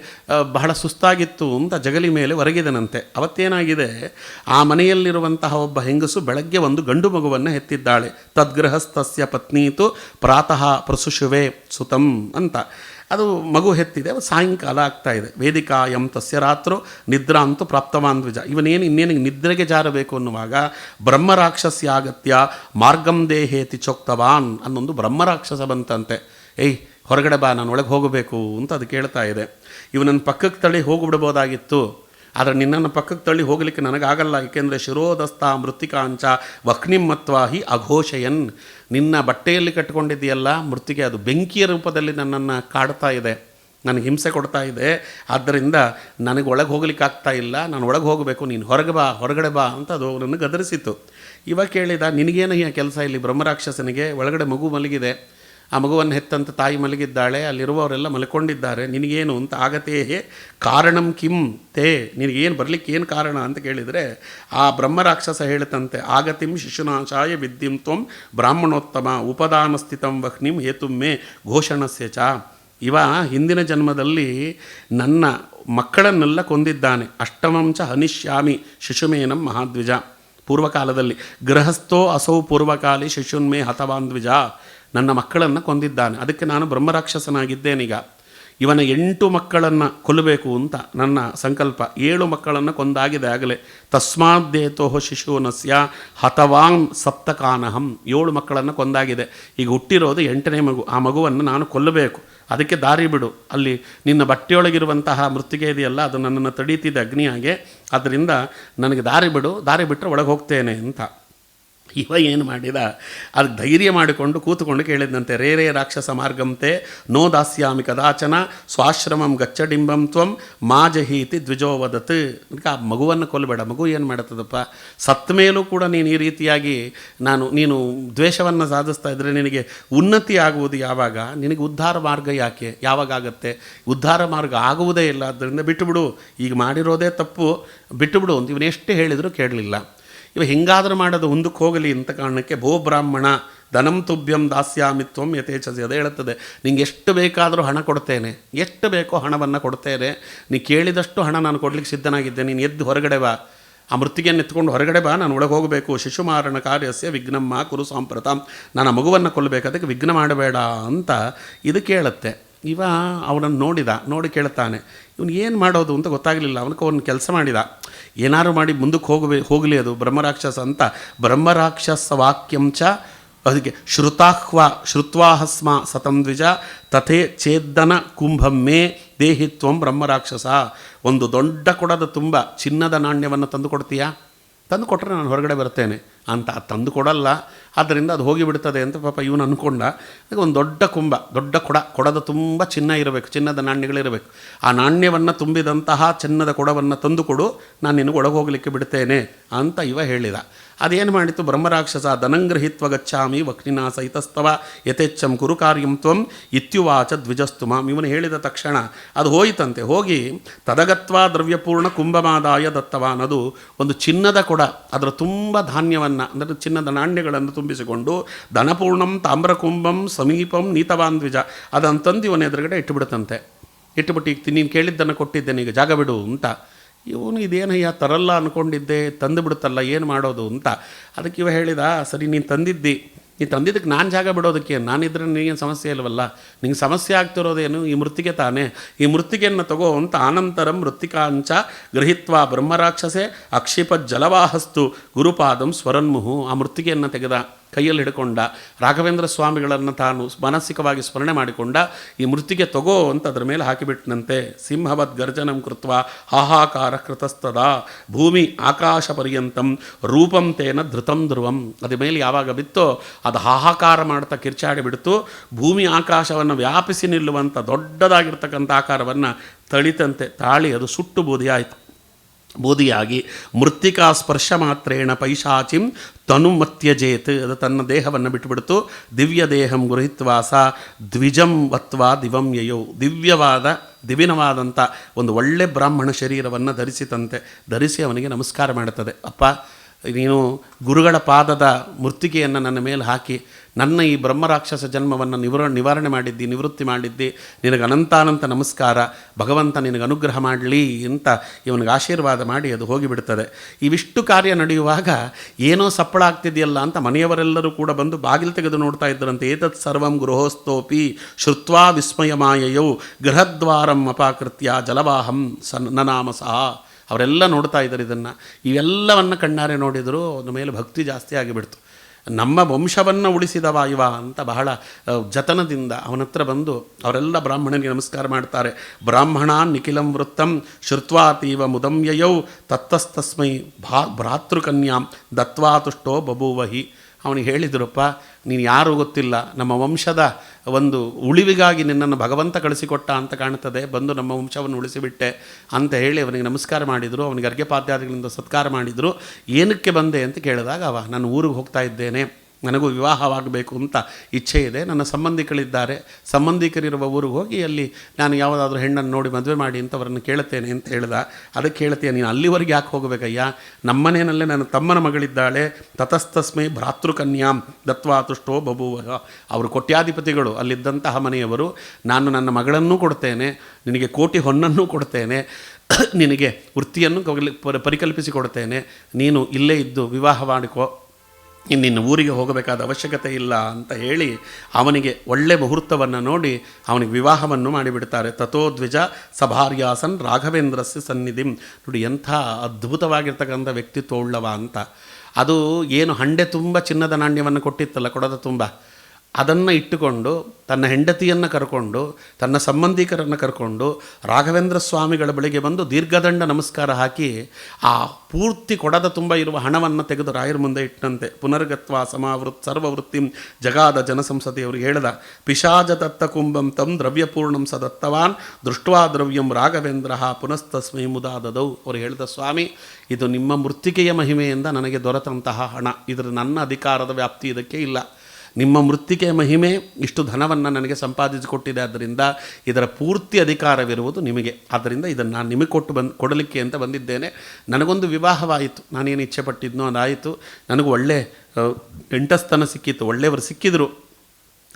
ಬಹಳ ಸುಸ್ತಾಗಿತ್ತು ಅಂತ ಜಗಲಿ ಮೇಲೆ ಹೊರಗಿದನಂತೆ ಅವತ್ತೇನಾಗಿದೆ? ಆ ಮನೆಯಲ್ಲಿರುವಂತಹ ಒಬ್ಬ ಹೆಂಗಸು ಬೆಳಗ್ಗೆ ಒಂದು ಗಂಡು ಮಗುವನ್ನು ಹೆತ್ತಿದ್ದಾಳೆ ತದ್ಗೃಹಸ್ಥಸ್ಯ ಪತ್ನೀತು ಪ್ರಾತಃ ಪ್ರಸುಶುವೆ ಸುತಂ ಅಂತ. ಅದು ಮಗು ಹೆತ್ತಿದೆ ಸಾಯಂಕಾಲ ಆಗ್ತಾ ಇದೆ. ವೇದಿಕಾ ಎಂ ತಸ್ಯ ರಾತ್ರೋ ನಿದ್ರಾ ಅಂತೂ ಪ್ರಾಪ್ತವಾನ್ ದ್ವಿಜ ಇವನೇನು ಇನ್ನೇನು ನಿದ್ರೆಗೆ ಜಾರಬೇಕು ಅನ್ನುವಾಗ ಬ್ರಹ್ಮರಾಕ್ಷಸ್ಯ ಅಗತ್ಯ ಮಾರ್ಗಂ ದೇಹೇತಿ ಚೊಕ್ತವಾನ್ ಅನ್ನೊಂದು ಬ್ರಹ್ಮರಾಕ್ಷಸ ಬಂತಂತೆ. ಏಯ್, ಹೊರಗಡೆ ಬಾ, ನಾನು ಒಳಗೆ ಹೋಗಬೇಕು ಅಂತ ಅದು ಕೇಳ್ತಾ ಇದೆ. ಇವನನ್ನು ಪಕ್ಕಕ್ಕೆ ತಳ್ಳಿ ಹೋಗಿಬಿಡ್ಬೋದಾಗಿತ್ತು. ಆದರೆ ನಿನ್ನನ್ನು ಪಕ್ಕಕ್ಕೆ ತಳ್ಳಿ ಹೋಗಲಿಕ್ಕೆ ನನಗಾಗಲ್ಲ, ಏಕೆಂದರೆ ಶಿರೋದಸ್ತ ಮೃತ್ತಿಕಾಂಚ ವಕ್ನಿಮ್ಮತ್ವ ಹಿ ಅಘೋಷಯನ್. ನಿನ್ನ ಬಟ್ಟೆಯಲ್ಲಿ ಕಟ್ಟಿಕೊಂಡಿದೆಯಲ್ಲ ಮೃತ್ತಿಗೆ ಅದು ಬೆಂಕಿಯ ರೂಪದಲ್ಲಿ ನನ್ನನ್ನು ಕಾಡ್ತಾ ಇದೆ. ನನಗೆ ಹಿಂಸೆ ಕೊಡ್ತಾ ಇದೆ, ಆದ್ದರಿಂದ ನನಗೆ ಒಳಗೆ ಹೋಗ್ಲಿಕ್ಕೆ ಆಗ್ತಾ ಇಲ್ಲ, ನಾನು ಒಳಗೆ ಹೋಗಬೇಕು, ನೀನು ಹೊರಗೆ ಬಾ, ಹೊರಗಡೆ ಬಾ ಅಂತ ಅದು ಅವನನ್ನು ಗದರಿಸಿತ್ತು. ಇವಾಗ ಕೇಳಿದ, ನಿನಗೇನು ಕೆಲಸ ಇಲ್ಲಿ ಬ್ರಹ್ಮರಾಕ್ಷಸನಿಗೆ? ಒಳಗಡೆ ಮಗು ಮಲಗಿದೆ. ಆ ಮಗುವನ್ನು ಹೆತ್ತಂತ ತಾಯಿ ಮಲಗಿದ್ದಾಳೆ, ಅಲ್ಲಿರುವವರೆಲ್ಲ ಮಲ್ಕೊಂಡಿದ್ದಾರೆ. ನಿನಗೇನು ಅಂತ ಆಗತೇ ಕಾರಣಂ ಕಿಂ ತೇ. ನಿನಗೇನು ಬರಲಿಕ್ಕೆ ಏನು ಕಾರಣ ಅಂತ ಕೇಳಿದರೆ, ಆ ಬ್ರಹ್ಮರಾಕ್ಷಸ ಹೇಳುತ್ತಂತೆ, ಆಗತಿಂ ಶಿಶುನಾಶಾಯ ವಿದ್ಯಂ ಬ್ರಾಹ್ಮಣೋತ್ತಮ ಉಪದಾನ ಸ್ಥಿತಂ ವಹ್ನಿಂ ಹೇತುಮ್ಮೆ ಘೋಷಣಸ್ಯ ಚ. ಇವ ಹಿಂದಿನ ಜನ್ಮದಲ್ಲಿ ನನ್ನ ಮಕ್ಕಳನ್ನೆಲ್ಲ ಕೊಂದಿದ್ದಾನೆ. ಅಷ್ಟಮಂಚ ಹನಿಶ್ಯಾಮಿ ಶಿಶುಮೇನಂ ಮಹಾದ್ವಿಜ. ಪೂರ್ವಕಾಲದಲ್ಲಿ ಗೃಹಸ್ಥೋ ಅಸೌ ಪೂರ್ವಕಾಲಿ ಶಿಶುನ್ಮೇ ಹತವಾನ್ ದ್ವಿಜ ನನ್ನ ಮಕ್ಕಳನ್ನು ಕೊಂದಿದ್ದಾನೆ. ಅದಕ್ಕೆ ನಾನು ಬ್ರಹ್ಮರಾಕ್ಷಸನಾಗಿದ್ದೇನೀಗ. ಇವನ ಎಂಟು ಮಕ್ಕಳನ್ನು ಕೊಲ್ಲಬೇಕು ಅಂತ ನನ್ನ ಸಂಕಲ್ಪ. ಏಳು ಮಕ್ಕಳನ್ನು ಕೊಂದಾಗಿದೆ ಆಗಲೇ. ತಸ್ಮಾದ್ದೇತೋ ಶಿಶುನಸ್ಯ ಹತವಾಂ ಸಪ್ತಕಾನಹಂ. ಏಳು ಮಕ್ಕಳನ್ನು ಕೊಂದಾಗಿದೆ. ಈಗ ಹುಟ್ಟಿರೋದು ಎಂಟನೇ ಮಗು. ಆ ಮಗುವನ್ನು ನಾನು ಕೊಲ್ಲಬೇಕು. ಅದಕ್ಕೆ ದಾರಿ ಬಿಡು. ಅಲ್ಲಿ ನಿನ್ನ ಬಟ್ಟೆಯೊಳಗಿರುವಂತಹ ಮೃತ್ಯುಗೆ ಇದೆಯಲ್ಲ, ಅದು ನನ್ನನ್ನು ತಡೀತಿದೆ ಅಗ್ನಿಯಾಗೆ. ಆದ್ದರಿಂದ ನನಗೆ ದಾರಿ ಬಿಡು. ದಾರಿ ಬಿಟ್ಟರೆ ಒಳಗೆ ಹೋಗ್ತೇನೆ ಅಂತ. ಇವ ಏನು ಮಾಡಿದ? ಅದಕ್ಕೆ ಧೈರ್ಯ ಮಾಡಿಕೊಂಡು ಕೂತುಕೊಂಡು ಕೇಳಿದಂತೆ ರೇ ರೇ, ರಾಕ್ಷಸ ಮಾರ್ಗಂತೆ ನೋ ದಾಸ್ಯಾಮಿ ಕದಾಚನ ಸ್ವಾಶ್ರಮಂ ಗಚ್ಚಡಿಂಬಂ ತ್ವಂ ಮಾ ಜಹೀತಿ ದ್ವಿಜೋ ವದತ್. ಆ ಮಗುವನ್ನು ಕೊಲ್ಲಬೇಡ ಮಗು ಏನು ಮಾಡುತ್ತದಪ್ಪ ಸತ್ತ ಮೇಲೂ ಕೂಡ ನೀನು ಈ ರೀತಿಯಾಗಿ ನಾನು, ನೀನು ದ್ವೇಷವನ್ನು ಸಾಧಿಸ್ತಾ ಇದ್ದರೆ ನಿನಗೆ ಉನ್ನತಿ ಆಗುವುದು ಯಾವಾಗ? ನಿನಗೆ ಉದ್ಧಾರ ಮಾರ್ಗ ಯಾಕೆ? ಯಾವಾಗ ಆಗುತ್ತೆ ಉದ್ಧಾರ ಮಾರ್ಗ ಆಗುವುದೇ ಇಲ್ಲ ಆದ್ದರಿಂದ ಬಿಟ್ಟುಬಿಡು ಈಗ ಮಾಡಿರೋದೇ ತಪ್ಪು. ಬಿಟ್ಟುಬಿಡು ಅಂತ ಇವನು ಎಷ್ಟು ಹೇಳಿದರೂ ಕೇಳಲಿಲ್ಲ. ಇವ ಹೆಂಗಾದರೂ ಮಾಡೋದು ಮುಂದಕ್ಕೆ ಹೋಗಲಿ ಅಂತ ಕಾರಣಕ್ಕೆ ಭೋ ಬ್ರಾಹ್ಮಣ ಧನಂ ತುಭ್ಯಂ ದಾಸ್ಯಾಮಿತ್ವಂ ಯಥೇಚ್ಛಸಿ ಅದೇ ಹೇಳುತ್ತದೆ. ನಿಂಗೆ ಎಷ್ಟು ಬೇಕಾದರೂ ಹಣ ಕೊಡ್ತೇನೆ. ಎಷ್ಟು ಬೇಕೋ ಹಣವನ್ನು ಕೊಡ್ತೇನೆ. ನೀ ಕೇಳಿದಷ್ಟು ಹಣ ನಾನು ಕೊಡ್ಲಿಕ್ಕೆ ಸಿದ್ಧನಾಗಿದ್ದೆ. ನೀನು ಎದ್ದು ಹೊರಗಡೆ ಬಾ. ಆ ಮೃತ್ತಿಗೆಯನ್ನು ಎತ್ಕೊಂಡು ಹೊರಗಡೆ ಬಾ. ನಾನು ಒಳಗೆ ಹೋಗಬೇಕು. ಶಿಶುಮಾರಣ ಕಾರ್ಯಸ್ಯ ವಿಘ್ನಮ್ಮ ಕುರು ಸಾಂಪ್ರತಾಂ. ನಾನು ಆ ಮಗುವನ್ನು ಕೊಲ್ಲಬೇಕು. ಅದಕ್ಕೆ ವಿಘ್ನ ಮಾಡಬೇಡ ಅಂತ ಇದು ಕೇಳುತ್ತೆ. ಇವ ಅವನನ್ನು ನೋಡಿದ. ನೋಡಿ ಕೇಳ್ತಾನೆ ಇವನು ಏನು ಮಾಡೋದು ಅಂತ ಗೊತ್ತಾಗಲಿಲ್ಲ. ಅವನಕ್ಕೆ ಅವನು ಕೆಲಸ ಮಾಡಿದ. ಏನಾರು ಮಾಡಿ ಮುಂದಕ್ಕೆ ಹೋಗಬೇ ಹೋಗಲಿ ಅದು ಬ್ರಹ್ಮರಾಕ್ಷಸ ಅಂತ. ಬ್ರಹ್ಮರಾಕ್ಷಸ ವಾಕ್ಯಂಚ ಅದಕ್ಕೆ ಶ್ರುತಾಹ್ವ, ಶ್ರುತ್ವಾಹಸ್ಮ ಸತಂ ದ್ವಿಜ ತಥೇ ಛೇದನ ಕುಂಭಮ್ಮೆ ದೇಹಿತ್ವಂ ಬ್ರಹ್ಮರಾಕ್ಷಸ. ಒಂದು ದೊಡ್ಡ ಕೊಡದ ತುಂಬ ಚಿನ್ನದ ನಾಣ್ಯವನ್ನು ತಂದು ಕೊಡ್ತೀಯಾ? ತಂದು ನಾನು ಹೊರಗಡೆ ಬರ್ತೇನೆ. ಅಂತ ತಂದು ಕೊಡಲ್ಲ. ಆದ್ದರಿಂದ ಅದು ಹೋಗಿಬಿಡ್ತದೆ ಅಂತ ಪಾಪ ಇವನು ಅಂದ್ಕೊಂಡ ಅದಕ್ಕೆ ಒಂದು ದೊಡ್ಡ ಕುಂಭ, ದೊಡ್ಡ ಕೊಡ, ಕೊಡದ ತುಂಬ ಚಿನ್ನ ಇರಬೇಕು, ಚಿನ್ನದ ನಾಣ್ಯಗಳಿರಬೇಕು ಆ ನಾಣ್ಯವನ್ನು ತುಂಬಿದಂತಹ ಚಿನ್ನದ ಕೊಡವನ್ನು ತಂದುಕೊಡು ನಾನು ನಿನಗೆ ಒಳಗೆ ಹೋಗಲಿಕ್ಕೆ ಬಿಡ್ತೇನೆ ಅಂತ ಇವ ಹೇಳಿದ. ಅದೇನು ಮಾಡಿತು? ಬ್ರಹ್ಮರಾಕ್ಷಸ ಧನಂಗೃಹಿತ್ವ ಗಚ್ಚಾಮಿ ವಕ್ನಿನಾ ಸಹಿತಸ್ತವ ಯಥೇಚ್ಛಂ ಕುರು ಕಾರ್ಯಂ ತ್ವಂ ಇತ್ಯುವಾಚ ದ್ವಿಜಸ್ತುಮ. ಇವನು ಹೇಳಿದ ತಕ್ಷಣ ಅದು ಹೋಯಿತಂತೆ. ಹೋಗಿ ತದಗತ್ವ ದ್ರವ್ಯಪೂರ್ಣ ಕುಂಭಮಾದಾಯ ದತ್ತವ ಅನ್ನೋದು ಒಂದು ಚಿನ್ನದ ಕೊಡ, ಅದರ ತುಂಬ ಧಾನ್ಯವನ್ನು ಅಂದರೆ ಚಿನ್ನದ ನಾಣ್ಯಗಳನ್ನು ತುಂಬಿಸಿಕೊಂಡು ಧನಪೂರ್ಣಂ, ತಾಮ್ರಕುಂಭಂ, ಸಮೀಪಂ ನೀತವಾನ್ ದ್ವಿಜ ಅದನ್ನು ತಂದು ಇವನ ಎದುರುಗಡೆ ಇಟ್ಟುಬಿಡುತ್ತಂತೆ. ಇಟ್ಟುಬಿಟ್ಟು, ಈಗ ನೀನು ಕೇಳಿದ್ದನ್ನು ಕೊಟ್ಟಿದ್ದೇನೆ, ಈಗ ಜಾಗ ಬಿಡು ಅಂತ. ಇವನು ಇದೇನಯ್ಯ, ತರಲ್ಲ ಅಂದ್ಕೊಂಡಿದ್ದೆ ತಂದು ಬಿಡುತ್ತಲ್ಲ, ಏನು ಮಾಡೋದು ಅಂತ. ಅದಕ್ಕೆ ಇವ ಹೇಳಿದ ಸರಿ, ನೀನು ತಂದಿದ್ದಿ. ನೀನು ತಂದಿದ್ದಕ್ಕೆ ನಾನು ಜಾಗ ಬಿಡೋದಕ್ಕೆ ನಾನಿದ್ರೆ ನಿನಗೇನು ಸಮಸ್ಯೆ ಇಲ್ಲವಲ್ಲ ನಿಂಗೆ ಸಮಸ್ಯೆ ಆಗ್ತಿರೋದೇನು ಈ ಮೃತ್ತಿಗೆ ತಾನೇ. ಈ ಮೃತ್ತಿಗೆಯನ್ನು ತಗೋ ಅಂತ ಆನಂತರ ಮೃತ್ತಿಕಾಂಚ ಗೃಹಿತ್ವ ಬ್ರಹ್ಮರಾಕ್ಷಸೆ ಅಕ್ಷಿಪ ಜಲವಾಹಸ್ತು ಗುರುಪಾದಂ ಸ್ವರನ್ಮುಹು. ಆ ಮೃತ್ತಿಗೆಯನ್ನು ತೆಗೆದ. ಕೈಯಲ್ಲಿ ಹಿಡ್ಕೊಂಡ ರಾಘವೇಂದ್ರ ಸ್ವಾಮಿಗಳನ್ನು ತಾನು ಮಾನಸಿಕವಾಗಿ ಸ್ಮರಣೆ ಮಾಡಿಕೊಂಡ, ಈ ಮೃತಿಗೆ ತಗೋ ಅಂತ ಅದರ ಮೇಲೆ ಹಾಕಿಬಿಟ್ಟನಂತೆ ಸಿಂಹವದ್ ಗರ್ಜನಂ ಕೃತ್ವ ಹಾಹಾಕಾರ ಕೃತಸ್ತದ ಭೂಮಿ ಆಕಾಶ ಪರ್ಯಂತಂ ರೂಪಂ ತೇನ ಧೃತಂ ಧ್ರುವಂ. ಅದ ಮೇಲೆ ಯಾವಾಗ ಬಿತ್ತೋ ಅದು ಹಾಹಾಕಾರ ಮಾಡ್ತಾ ಕಿರ್ಚಾಡಿ ಬಿಡ್ತು. ಭೂಮಿ ಆಕಾಶವನ್ನು ವ್ಯಾಪಿಸಿ ನಿಲ್ಲುವಂಥ ದೊಡ್ಡದಾಗಿರ್ತಕ್ಕಂಥ ಆಕಾರವನ್ನು ತಳಿತಂತೆ ತಾಳಿ ಅದು ಸುಟ್ಟು ಬೂದಿಯಾಯಿತು. ಬೂದಿಯಾಗಿ ಮೃತ್ತಿಕಾ ಸ್ಪರ್ಶ ಮಾತ್ರೇಣ ಪೈಶಾಚಿಂ ತನುಮತ್ಯಜೇತ್. ಅದು ತನ್ನ ದೇಹವನ್ನು ಬಿಟ್ಟುಬಿಡ್ತು. ದಿವ್ಯ ದೇಹಂ ಗೃಹಿತ್ವಾಸ ದ್ವಿಜಂ ವತ್ವಾ ದಿವಂ ಯಯೋ. ದಿವ್ಯವಾದ, ದಿವಿನವಾದಂಥ ಒಂದು ಒಳ್ಳೆ ಬ್ರಾಹ್ಮಣ ಶರೀರವನ್ನು ಧರಿಸಿತಂತೆ, ಧರಿಸಿ ಅವನಿಗೆ ನಮಸ್ಕಾರ ಮಾಡುತ್ತದೆ. ಅಪ್ಪ, ನೀನು ಗುರುಗಳ ಪಾದದ ಮೃತ್ತಿಕೆಯನ್ನು ನನ್ನ ಮೇಲೆ ಹಾಕಿ ನನ್ನ ಈ ಬ್ರಹ್ಮರಾಕ್ಷಸ ಜನ್ಮವನ್ನು ನಿವರ ನಿವಾರಣೆ ಮಾಡಿದ್ದಿ, ನಿವೃತ್ತಿ ಮಾಡಿದ್ದಿ, ನಿನಗೆ ಅನಂತಾನಂತ ನಮಸ್ಕಾರ, ಭಗವಂತ ನಿನಗೆ ಅನುಗ್ರಹ ಮಾಡಲಿ ಅಂತ ಇವನಿಗೆ ಆಶೀರ್ವಾದ ಮಾಡಿ ಅದು ಹೋಗಿಬಿಡ್ತದೆ. ಇವಿಷ್ಟು ಕಾರ್ಯ ನಡೆಯುವಾಗ ಏನೋ ಸಪ್ಪಳ ಆಗ್ತಿದೆಯಲ್ಲ ಅಂತ ಮನೆಯವರೆಲ್ಲರೂ ಕೂಡ ಬಂದು ಬಾಗಿಲು ತೆಗೆದು ನೋಡ್ತಾ ಇದ್ದರಂತೆ. ಏತತ್ ಸರ್ವಂ ಗೃಹೋಸ್ತೋಪಿ ಶ್ರುತ್ವಾ ವಿಸ್ಮಯಮಾಯಯೌ ಗೃಹದ್ವಾರಂ ಅಪಾಕೃತ್ಯ ಜಲವಾಹಂ ಸನ್ನನಾಮ ಸಹ. ಅವರೆಲ್ಲ ನೋಡ್ತಾ ಇದ್ದಾರೆ ಇದನ್ನು. ಇವೆಲ್ಲವನ್ನು ಕಣ್ಣಾರೆ ನೋಡಿದರೂ ಅದ್ರ ಮೇಲೆ ಭಕ್ತಿ ಜಾಸ್ತಿ ಆಗಿಬಿಡ್ತು. ನಮ್ಮ ವಂಶವನ್ನು ಉಳಿಸಿದವ ಇವ ಅಂತ ಬಹಳ ಜತನದಿಂದ ಅವನ ಹತ್ರ ಬಂದು ಅವರೆಲ್ಲ ಬ್ರಾಹ್ಮಣನಿಗೆ ನಮಸ್ಕಾರ ಮಾಡ್ತಾರೆ. ಬ್ರಾಹ್ಮಣ ನಿಖಿಲಂ ವೃತ್ತಂ ಶ್ರುತ್ವಾತೀವ ಮುದಂ ಯಯೌ ತತ್ತಸ್ತಸ್ಮೈ ಭಾ, ಭ್ರಾತೃಕನ್ಯಾಂ ದತ್ವಾ ತುಷ್ಟೋ ಬಭೂವಹಿ. ಅವನಿಗೆ ಹೇಳಿದ್ರಪ್ಪ, ನೀನು ಯಾರು ಗೊತ್ತಿಲ್ಲ, ನಮ್ಮ ವಂಶದ ಒಂದು ಉಳಿವಿಗಾಗಿ ನಿನ್ನನ್ನು ಭಗವಂತ ಕಳಿಸಿಕೊಟ್ಟ ಅಂತ ಕಾಣ್ತದೆ ಬಂದು ನಮ್ಮ ವಂಶವನ್ನು ಉಳಿಸಿಬಿಟ್ಟೆ ಅಂತ ಹೇಳಿ ಅವನಿಗೆ ನಮಸ್ಕಾರ ಮಾಡಿದರು, ಅವನಿಗೆ ಅರ್ಘ್ಯಪಾದ್ಯಾದಿಗಳಿಂದ ಸತ್ಕಾರ ಮಾಡಿದರು. ಏನಕ್ಕೆ ಬಂದೆ ಅಂತ ಕೇಳಿದಾಗ, ಅವ, ನಾನು ಊರಿಗೆ ಹೋಗ್ತಾ ಇದ್ದೇನೆ. ನನಗೂ ವಿವಾಹವಾಗಬೇಕು ಅಂತ ಇಚ್ಛೆ ಇದೆ. ನನ್ನ ಸಂಬಂಧಿಕರಿದ್ದಾರೆ ಸಂಬಂಧಿಕರಿರುವ ಊರಿಗೆ ಹೋಗಿ ಅಲ್ಲಿ ನಾನು ಯಾವುದಾದ್ರೂ ಹೆಣ್ಣನ್ನು ನೋಡಿ ಮದುವೆ ಮಾಡಿ ಅಂತ ಅವರನ್ನು ಕೇಳುತ್ತೇನೆ ಅಂತ ಹೇಳ್ದ. ಅದಕ್ಕೆ ಹೇಳ್ತೀಯ, ನೀನು ಅಲ್ಲಿವರೆಗೆ ಯಾಕೆ ಹೋಗಬೇಕಯ್ಯ? ನಮ್ಮನೇನಲ್ಲೇ ನನ್ನ ತಮ್ಮನ ಮಗಳಿದ್ದಾಳೆ. ತತಸ್ತಸ್ಮೈ ಭ್ರಾತೃಕನ್ಯಾಂ ದತ್ವಾ ತುಷ್ಟೋ ಬಭೂವ. ಅವರು ಕೋಟ್ಯಾಧಿಪತಿಗಳು ಅಲ್ಲಿದ್ದಂತಹ ಮನೆಯವರು. ನಾನು ನನ್ನ ಮಗಳನ್ನೂ ಕೊಡ್ತೇನೆ. ನಿನಗೆ ಕೋಟಿ ಹೊನ್ನನ್ನೂ ಕೊಡ್ತೇನೆ. ನಿನಗೆ ವೃತ್ತಿಯನ್ನು ಪರಿಕಲ್ಪಿಸಿಕೊಡ್ತೇನೆ ಪರಿ- ಪರಿಕಲ್ಪಿಸಿ ಕೊಡ್ತೇನೆ. ನೀನು ಇಲ್ಲೇ ಇದ್ದು ವಿವಾಹ ಮಾಡಿಕೋ. ಇನ್ನಿನ್ನು ಊರಿಗೆ ಹೋಗಬೇಕಾದ ಅವಶ್ಯಕತೆ ಇಲ್ಲ ಅಂತ ಹೇಳಿ ಅವನಿಗೆ ಒಳ್ಳೆ ಮುಹೂರ್ತವನ್ನು ನೋಡಿ ಅವನಿಗೆ ವಿವಾಹವನ್ನು ಮಾಡಿಬಿಡ್ತಾರೆ. ತಥೋ ದ್ವಿಜ ಸಭಾರ್ಯಾಸನ್ ರಾಘವೇಂದ್ರಸ್ಯ ಸನ್ನಿಧಿಂ. ನೋಡಿ, ಎಂಥ ಅದ್ಭುತವಾಗಿರ್ತಕ್ಕಂಥ ವ್ಯಕ್ತಿತ್ವ ಉಳ್ಳವ ಅಂತ. ಅದು ಏನು ಹಂಡೆ ತುಂಬ ಚಿನ್ನದ ನಾಣ್ಯವನ್ನು ಕೊಟ್ಟಿತ್ತಲ್ಲ, ಕೊಡದ ತುಂಬ. ಅದನ್ನು ಇಟ್ಟುಕೊಂಡು, ತನ್ನ ಹೆಂಡತಿಯನ್ನು ಕರ್ಕೊಂಡು, ತನ್ನ ಸಂಬಂಧಿಕರನ್ನು ಕರ್ಕೊಂಡು ರಾಘವೇಂದ್ರ ಸ್ವಾಮಿಗಳ ಬಳಿಗೆ ಬಂದು ದೀರ್ಘದಂಡ ನಮಸ್ಕಾರ ಹಾಕಿ ಆ ಪೂರ್ತಿ ಕೊಡದ ತುಂಬ ಇರುವ ಹಣವನ್ನು ತೆಗೆದು ರಾಯರ ಮುಂದೆ ಇಟ್ಟಂತೆ. ಪುನರ್ಗತ್ವ, ಸಮಾವೃತ್, ಸರ್ವವೃತ್ತಿಂ, ಜಗಾದ ಜನಸಂಸದಿಯವರು ಹೇಳ್ದ, ಪಿಶಾಜ ದತ್ತ ಕುಂಭಂ ತಂ ದ್ರವ್ಯಪೂರ್ಣಂ ಸದತ್ತವಾನ್ ದೃಷ್ಟ್ವಾ ದ್ರವ್ಯಂ ರಾಘವೇಂದ್ರ ಪುನಸ್ತಸ್ಮೈ ಮುದಾದದೌ ಅವರು ಹೇಳಿದ, ಸ್ವಾಮಿ, ಇದು ನಿಮ್ಮ ಮೃತ್ತಿಕೆಯ ಮಹಿಮೆಯಿಂದ ನನಗೆ ದೊರೆತಂತಹ ಹಣ. ಇದರ ನನ್ನ ಅಧಿಕಾರದ ವ್ಯಾಪ್ತಿ ಇದಕ್ಕೆ ಇಲ್ಲ. ನಿಮ್ಮ ಮೃತ್ತಿಕೆ ಮಹಿಮೆ ಇಷ್ಟು ಧನವನ್ನು ನನಗೆ ಸಂಪಾದಿಸಿಕೊಟ್ಟಿದೆ ಆದ್ದರಿಂದ ಇದರ ಪೂರ್ತಿ ಅಧಿಕಾರವಿರುವುದು ನಿಮಗೆ. ಆದ್ದರಿಂದ ಇದನ್ನು ನಾನು ನಿಮಗೆ ಕೊಟ್ಟು ಬಂದು, ಕೊಡಲಿಕ್ಕೆ ಅಂತ ಬಂದಿದ್ದೇನೆ. ನನಗೊಂದು ವಿವಾಹವಾಯಿತು. ನಾನೇನು ಇಚ್ಛೆ ಪಟ್ಟಿದ್ನೋ ಅದಾಯಿತು. ನನಗೆ ಒಳ್ಳೆ ಎಂಟಸ್ತನ ಸಿಕ್ಕಿತ್ತು ಒಳ್ಳೆಯವರು ಸಿಕ್ಕಿದ್ರು.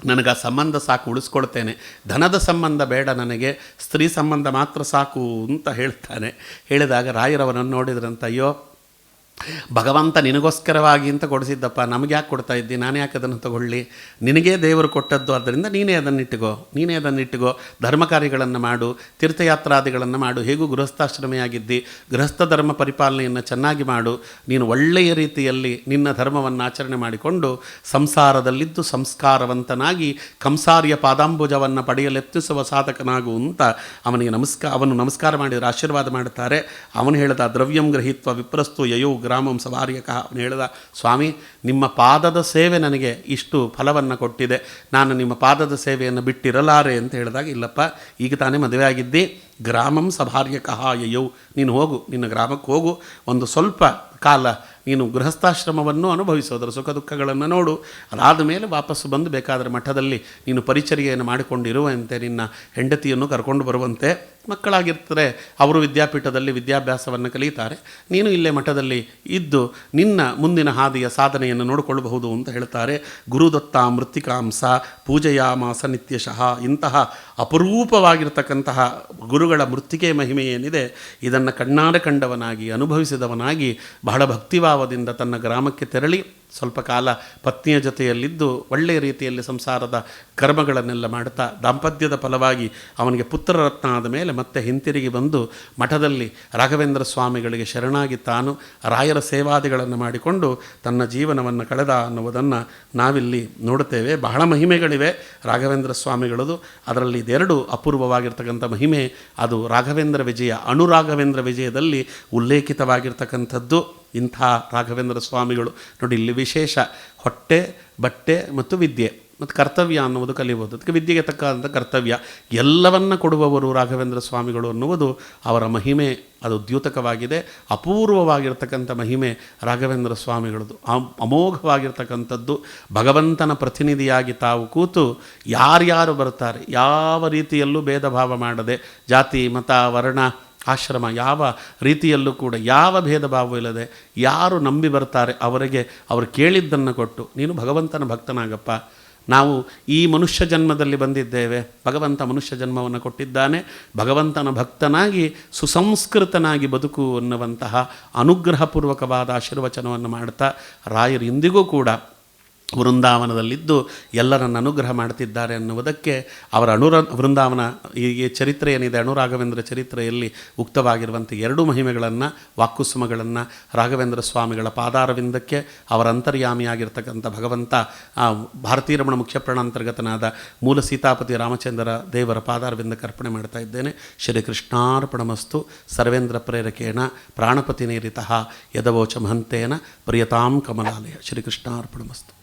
ನನಗೆ ಆ ಸಂಬಂಧ ಸಾಕು, ಉಳಿಸ್ಕೊಳ್ತೇನೆ. ಧನದ ಸಂಬಂಧ ಬೇಡ ನನಗೆ. ಸ್ತ್ರೀ ಸಂಬಂಧ ಮಾತ್ರ ಸಾಕು ಅಂತ ಹೇಳ್ತಾನೆ. ಹೇಳಿದಾಗ ರಾಯರವನನ್ನು ನೋಡಿದ್ರಂತ ಅಯ್ಯೋ ಭಗವಂತ ನಿನಗೋಸ್ಕರವಾಗಿ ಅಂತ ಕೊಡಿಸಿದ್ದಪ್ಪ, ನಮಗೆ ಯಾಕೆ ಕೊಡ್ತಾ ಇದ್ದಿ? ನಾನು ಯಾಕೆ ಅದನ್ನು ತಗೊಳ್ಳಿ? ನಿನಗೇ ದೇವರು ಕೊಟ್ಟದ್ದು, ಆದ್ದರಿಂದ ನೀನೇ ಅದನ್ನಿಟ್ಟುಗೋ ನೀನೇ ಅದನ್ನಿಟ್ಟುಗೋ ಧರ್ಮ ಕಾರ್ಯಗಳನ್ನು ಮಾಡು, ತೀರ್ಥಯಾತ್ರಾದಿಗಳನ್ನು ಮಾಡು. ಹೇಗೂ ಗೃಹಸ್ಥಾಶ್ರಮಿಯಾಗಿದ್ದಿ? ಗೃಹಸ್ಥ ಧರ್ಮ ಪರಿಪಾಲನೆಯನ್ನು ಚೆನ್ನಾಗಿ ಮಾಡು. ನೀನು ಒಳ್ಳೆಯ ರೀತಿಯಲ್ಲಿ ನಿನ್ನ ಧರ್ಮವನ್ನು ಆಚರಣೆ ಮಾಡಿಕೊಂಡು ಸಂಸಾರದಲ್ಲಿದ್ದು ಸಂಸ್ಕಾರವಂತನಾಗಿ ಕಂಸಾರಿಯ ಪಾದಾಂಬುಜವನ್ನು ಪಡೆಯಲೆತ್ತಿಸುವ ಸಾಧಕನಾಗು ಅಂತ ಅವನಿಗೆ ನಮಸ್ಕಾರ ಅವನು ನಮಸ್ಕಾರ ಮಾಡಿದರೆ, ಆಶೀರ್ವಾದ ಮಾಡುತ್ತಾರೆ. ಅವನು ಹೇಳಿದ ದ್ರವ್ಯಂ ಗ್ರಹಿತ್ವ ವಿಪ್ರಸ್ತು ಯಯೋ ಗ್ರಾಮಂ ಸವಾರ್ಯಕ ಅವನು ಹೇಳಿದ, ಸ್ವಾಮಿ, ನಿಮ್ಮ ಪಾದದ ಸೇವೆ ನನಗೆ ಇಷ್ಟು ಫಲವನ್ನು ಕೊಟ್ಟಿದೆ. ನಾನು ನಿಮ್ಮ ಪಾದದ ಸೇವೆಯನ್ನು ಬಿಟ್ಟಿರಲಾರೆ ಅಂತ ಹೇಳಿದಾಗ, ಇಲ್ಲಪ್ಪ, ಈಗ ತಾನೇ ಮದುವೆ ಆಗಿದ್ದಿ. ಗ್ರಾಮಂ ಸಭಾರ್ಯಕಃ ಅಯ್ಯೋ ನೀನು ಹೋಗು, ನಿನ್ನ ಗ್ರಾಮಕ್ಕೆ ಹೋಗು. ಒಂದು ಸ್ವಲ್ಪ ಕಾಲ ನೀನು ಗೃಹಸ್ಥಾಶ್ರಮವನ್ನು ಅನುಭವಿಸೋದರ ಸುಖ ದುಃಖಗಳನ್ನು ನೋಡು. ಅದಾದ ಮೇಲೆ ವಾಪಸ್ಸು ಬಂದು ಬೇಕಾದರೆ ಮಠದಲ್ಲಿ ನೀನು ಪರಿಚರ್ಯೆಯನ್ನು ಮಾಡಿಕೊಂಡಿರುವಂತೆ ನಿನ್ನ ಹೆಂಡತಿಯನ್ನು ಕರ್ಕೊಂಡು ಬರುವಂತೆ. ಮಕ್ಕಳಾಗಿರ್ತಾರೆ, ಅವರು ವಿದ್ಯಾಪೀಠದಲ್ಲಿ ವಿದ್ಯಾಭ್ಯಾಸವನ್ನು ಕಲಿತಾರೆ. ನೀನು ಇಲ್ಲೇ ಮಠದಲ್ಲಿ ಇದ್ದು ನಿನ್ನ ಮುಂದಿನ ಹಾದಿಯ ಸಾಧನೆಯನ್ನು ನೋಡಿಕೊಳ್ಳಬಹುದು ಅಂತ ಹೇಳ್ತಾರೆ. ಗುರುದತ್ತ ಮೃತ್ತಿಕಾಂಸ, ಪೂಜೆಯಾಮಾಸ ನಿತ್ಯಶಃ ಇಂತಹ ಅಪರೂಪವಾಗಿರ್ತಕ್ಕಂತಹ ಗುರುಗಳ ಮೃತ್ತಿಕೆ ಮಹಿಮೆ ಏನಿದೆ, ಇದನ್ನು ಕಣ್ಣಾರೆ ಕಂಡವನಾಗಿ, ಅನುಭವಿಸಿದವನಾಗಿ ಬಹಳ ಭಕ್ತಿಭಾವದಿಂದ ತನ್ನ ಗ್ರಾಮಕ್ಕೆ ತೆರಳಿ ಸ್ವಲ್ಪ ಕಾಲ ಪತ್ನಿಯ ಜೊತೆಯಲ್ಲಿದ್ದು ಒಳ್ಳೆಯ ರೀತಿಯಲ್ಲಿ ಸಂಸಾರದ ಕರ್ಮಗಳನ್ನೆಲ್ಲ ಮಾಡ್ತಾ ದಾಂಪತ್ಯದ ಫಲವಾಗಿ ಅವನಿಗೆ ಪುತ್ರರತ್ನ ಆದ ಮೇಲೆ ಮತ್ತೆ ಹಿಂತಿರುಗಿ ಬಂದು ಮಠದಲ್ಲಿ ರಾಘವೇಂದ್ರ ಸ್ವಾಮಿಗಳಿಗೆ ಶರಣಾಗಿ ತಾನು ರಾಯರ ಸೇವಾದಿಗಳನ್ನು ಮಾಡಿಕೊಂಡು ತನ್ನ ಜೀವನವನ್ನು ಕಳೆದ ಅನ್ನುವುದನ್ನು ನಾವಿಲ್ಲಿ ನೋಡುತ್ತೇವೆ. ಬಹಳ ಮಹಿಮೆಗಳಿವೆ ರಾಘವೇಂದ್ರ ಸ್ವಾಮಿಗಳದು. ಅದರಲ್ಲಿ ಇದೆರಡು ಅಪೂರ್ವವಾಗಿರ್ತಕ್ಕಂಥ ಮಹಿಮೆ. ಅದು ರಾಘವೇಂದ್ರ ವಿಜಯ ಅನುರಾಘವೇಂದ್ರ ವಿಜಯದಲ್ಲಿ ಉಲ್ಲೇಖಿತವಾಗಿರ್ತಕ್ಕಂಥದ್ದು. ಇಂಥ ರಾಘವೇಂದ್ರ ಸ್ವಾಮಿಗಳು. ನೋಡಿ, ಇಲ್ಲಿ ವಿಶೇಷ ಹೊಟ್ಟೆ, ಬಟ್ಟೆ ಮತ್ತು ವಿದ್ಯೆ ಮತ್ತು ಕರ್ತವ್ಯ ಅನ್ನುವುದು ಕಲಿಬೋದು ಅದಕ್ಕೆ ವಿದ್ಯೆಗೆ ತಕ್ಕಂಥ ಕರ್ತವ್ಯ. ಎಲ್ಲವನ್ನು ಕೊಡುವವರು ರಾಘವೇಂದ್ರ ಸ್ವಾಮಿಗಳು ಅನ್ನುವುದು ಅವರ ಮಹಿಮೆ. ಅದು ದ್ಯೂತಕವಾಗಿದೆ. ಅಪೂರ್ವವಾಗಿರ್ತಕ್ಕಂಥ ಮಹಿಮೆ ರಾಘವೇಂದ್ರ ಸ್ವಾಮಿಗಳದು ಅಮ್- ಅಮೋಘವಾಗಿರ್ತಕ್ಕಂಥದ್ದು. ಭಗವಂತನ ಪ್ರತಿನಿಧಿಯಾಗಿ ತಾವು ಕೂತು ಯಾರ್ಯಾರು ಬರ್ತಾರೆ ಯಾವ ರೀತಿಯಲ್ಲೂ ಭೇದ ಭಾವ ಮಾಡದೆ ಜಾತಿ, ಮತ, ವರ್ಣ ಆಶ್ರಮ, ಯಾವ ರೀತಿಯಲ್ಲೂ ಕೂಡ, ಯಾವ ಭೇದ ಭಾವ ಇಲ್ಲದೆ ಯಾರು ನಂಬಿ ಬರ್ತಾರೆ ಅವರಿಗೆ ಅವರು ಕೇಳಿದ್ದನ್ನು ಕೊಟ್ಟು, ನೀನು ಭಗವಂತನ ಭಕ್ತನಾಗಪ್ಪ, ನಾವು ಈ ಮನುಷ್ಯ ಜನ್ಮದಲ್ಲಿ ಬಂದಿದ್ದೇವೆ, ಭಗವಂತ ಮನುಷ್ಯ ಜನ್ಮವನ್ನು ಕೊಟ್ಟಿದ್ದಾನೆ, ಭಗವಂತನ ಭಕ್ತನಾಗಿ, ಸುಸಂಸ್ಕೃತನಾಗಿ ಬದುಕು ಅನ್ನುವಂತಹ ಅನುಗ್ರಹಪೂರ್ವಕವಾದ ಆಶೀರ್ವಚನವನ್ನು ಮಾಡ್ತಾ ರಾಯರು ಇಂದಿಗೂ ಕೂಡ ವೃಂದಾವನದಲ್ಲಿದ್ದು ಎಲ್ಲರನ್ನು ಅನುಗ್ರಹ ಮಾಡ್ತಿದ್ದಾರೆ ಅನ್ನುವುದಕ್ಕೆ ಅವರ ಅಣುರ ವೃಂದಾವನ ಈ ಚರಿತ್ರೆ ಏನಿದೆ ಅಣುರಾಘವೇಂದ್ರ ಚರಿತ್ರೆಯಲ್ಲಿ ಉಕ್ತವಾಗಿರುವಂಥ ಎರಡು ಮಹಿಮೆಗಳನ್ನು, ವಾಕುಸುಮಗಳನ್ನು ರಾಘವೇಂದ್ರ ಸ್ವಾಮಿಗಳ ಪಾದಾರವಿಂದಕ್ಕೆ ಅವರ ಅಂತರ್ಯಾಮಿಯಾಗಿರ್ತಕ್ಕಂಥ ಭಗವಂತ, ಆ ಭಾರತೀರಮಣ ಮುಖ್ಯ ಪ್ರಾಣಾಂತರ್ಗತನಾದ ಮೂಲ ಸೀತಾಪತಿ ರಾಮಚಂದ್ರ ದೇವರ ಪಾದಾರವಿಂದಕ್ಕೆ ಅರ್ಪಣೆ ಮಾಡ್ತಾ ಇದ್ದೇನೆ. ಶ್ರೀಕೃಷ್ಣಾರ್ಪಣಮಸ್ತು ಸರ್ವೇಂದ್ರ ಪ್ರೇರಕೇಣ ಪ್ರಾಣಪತಿ ನೇರಿತಃ ಯದವೋಚ ಮಹಂತೇನ ಪ್ರಿಯತಾಂ ಕಮಲಾಲಯ. ಶ್ರೀಕೃಷ್ಣಾರ್ಪಣಮಸ್ತು.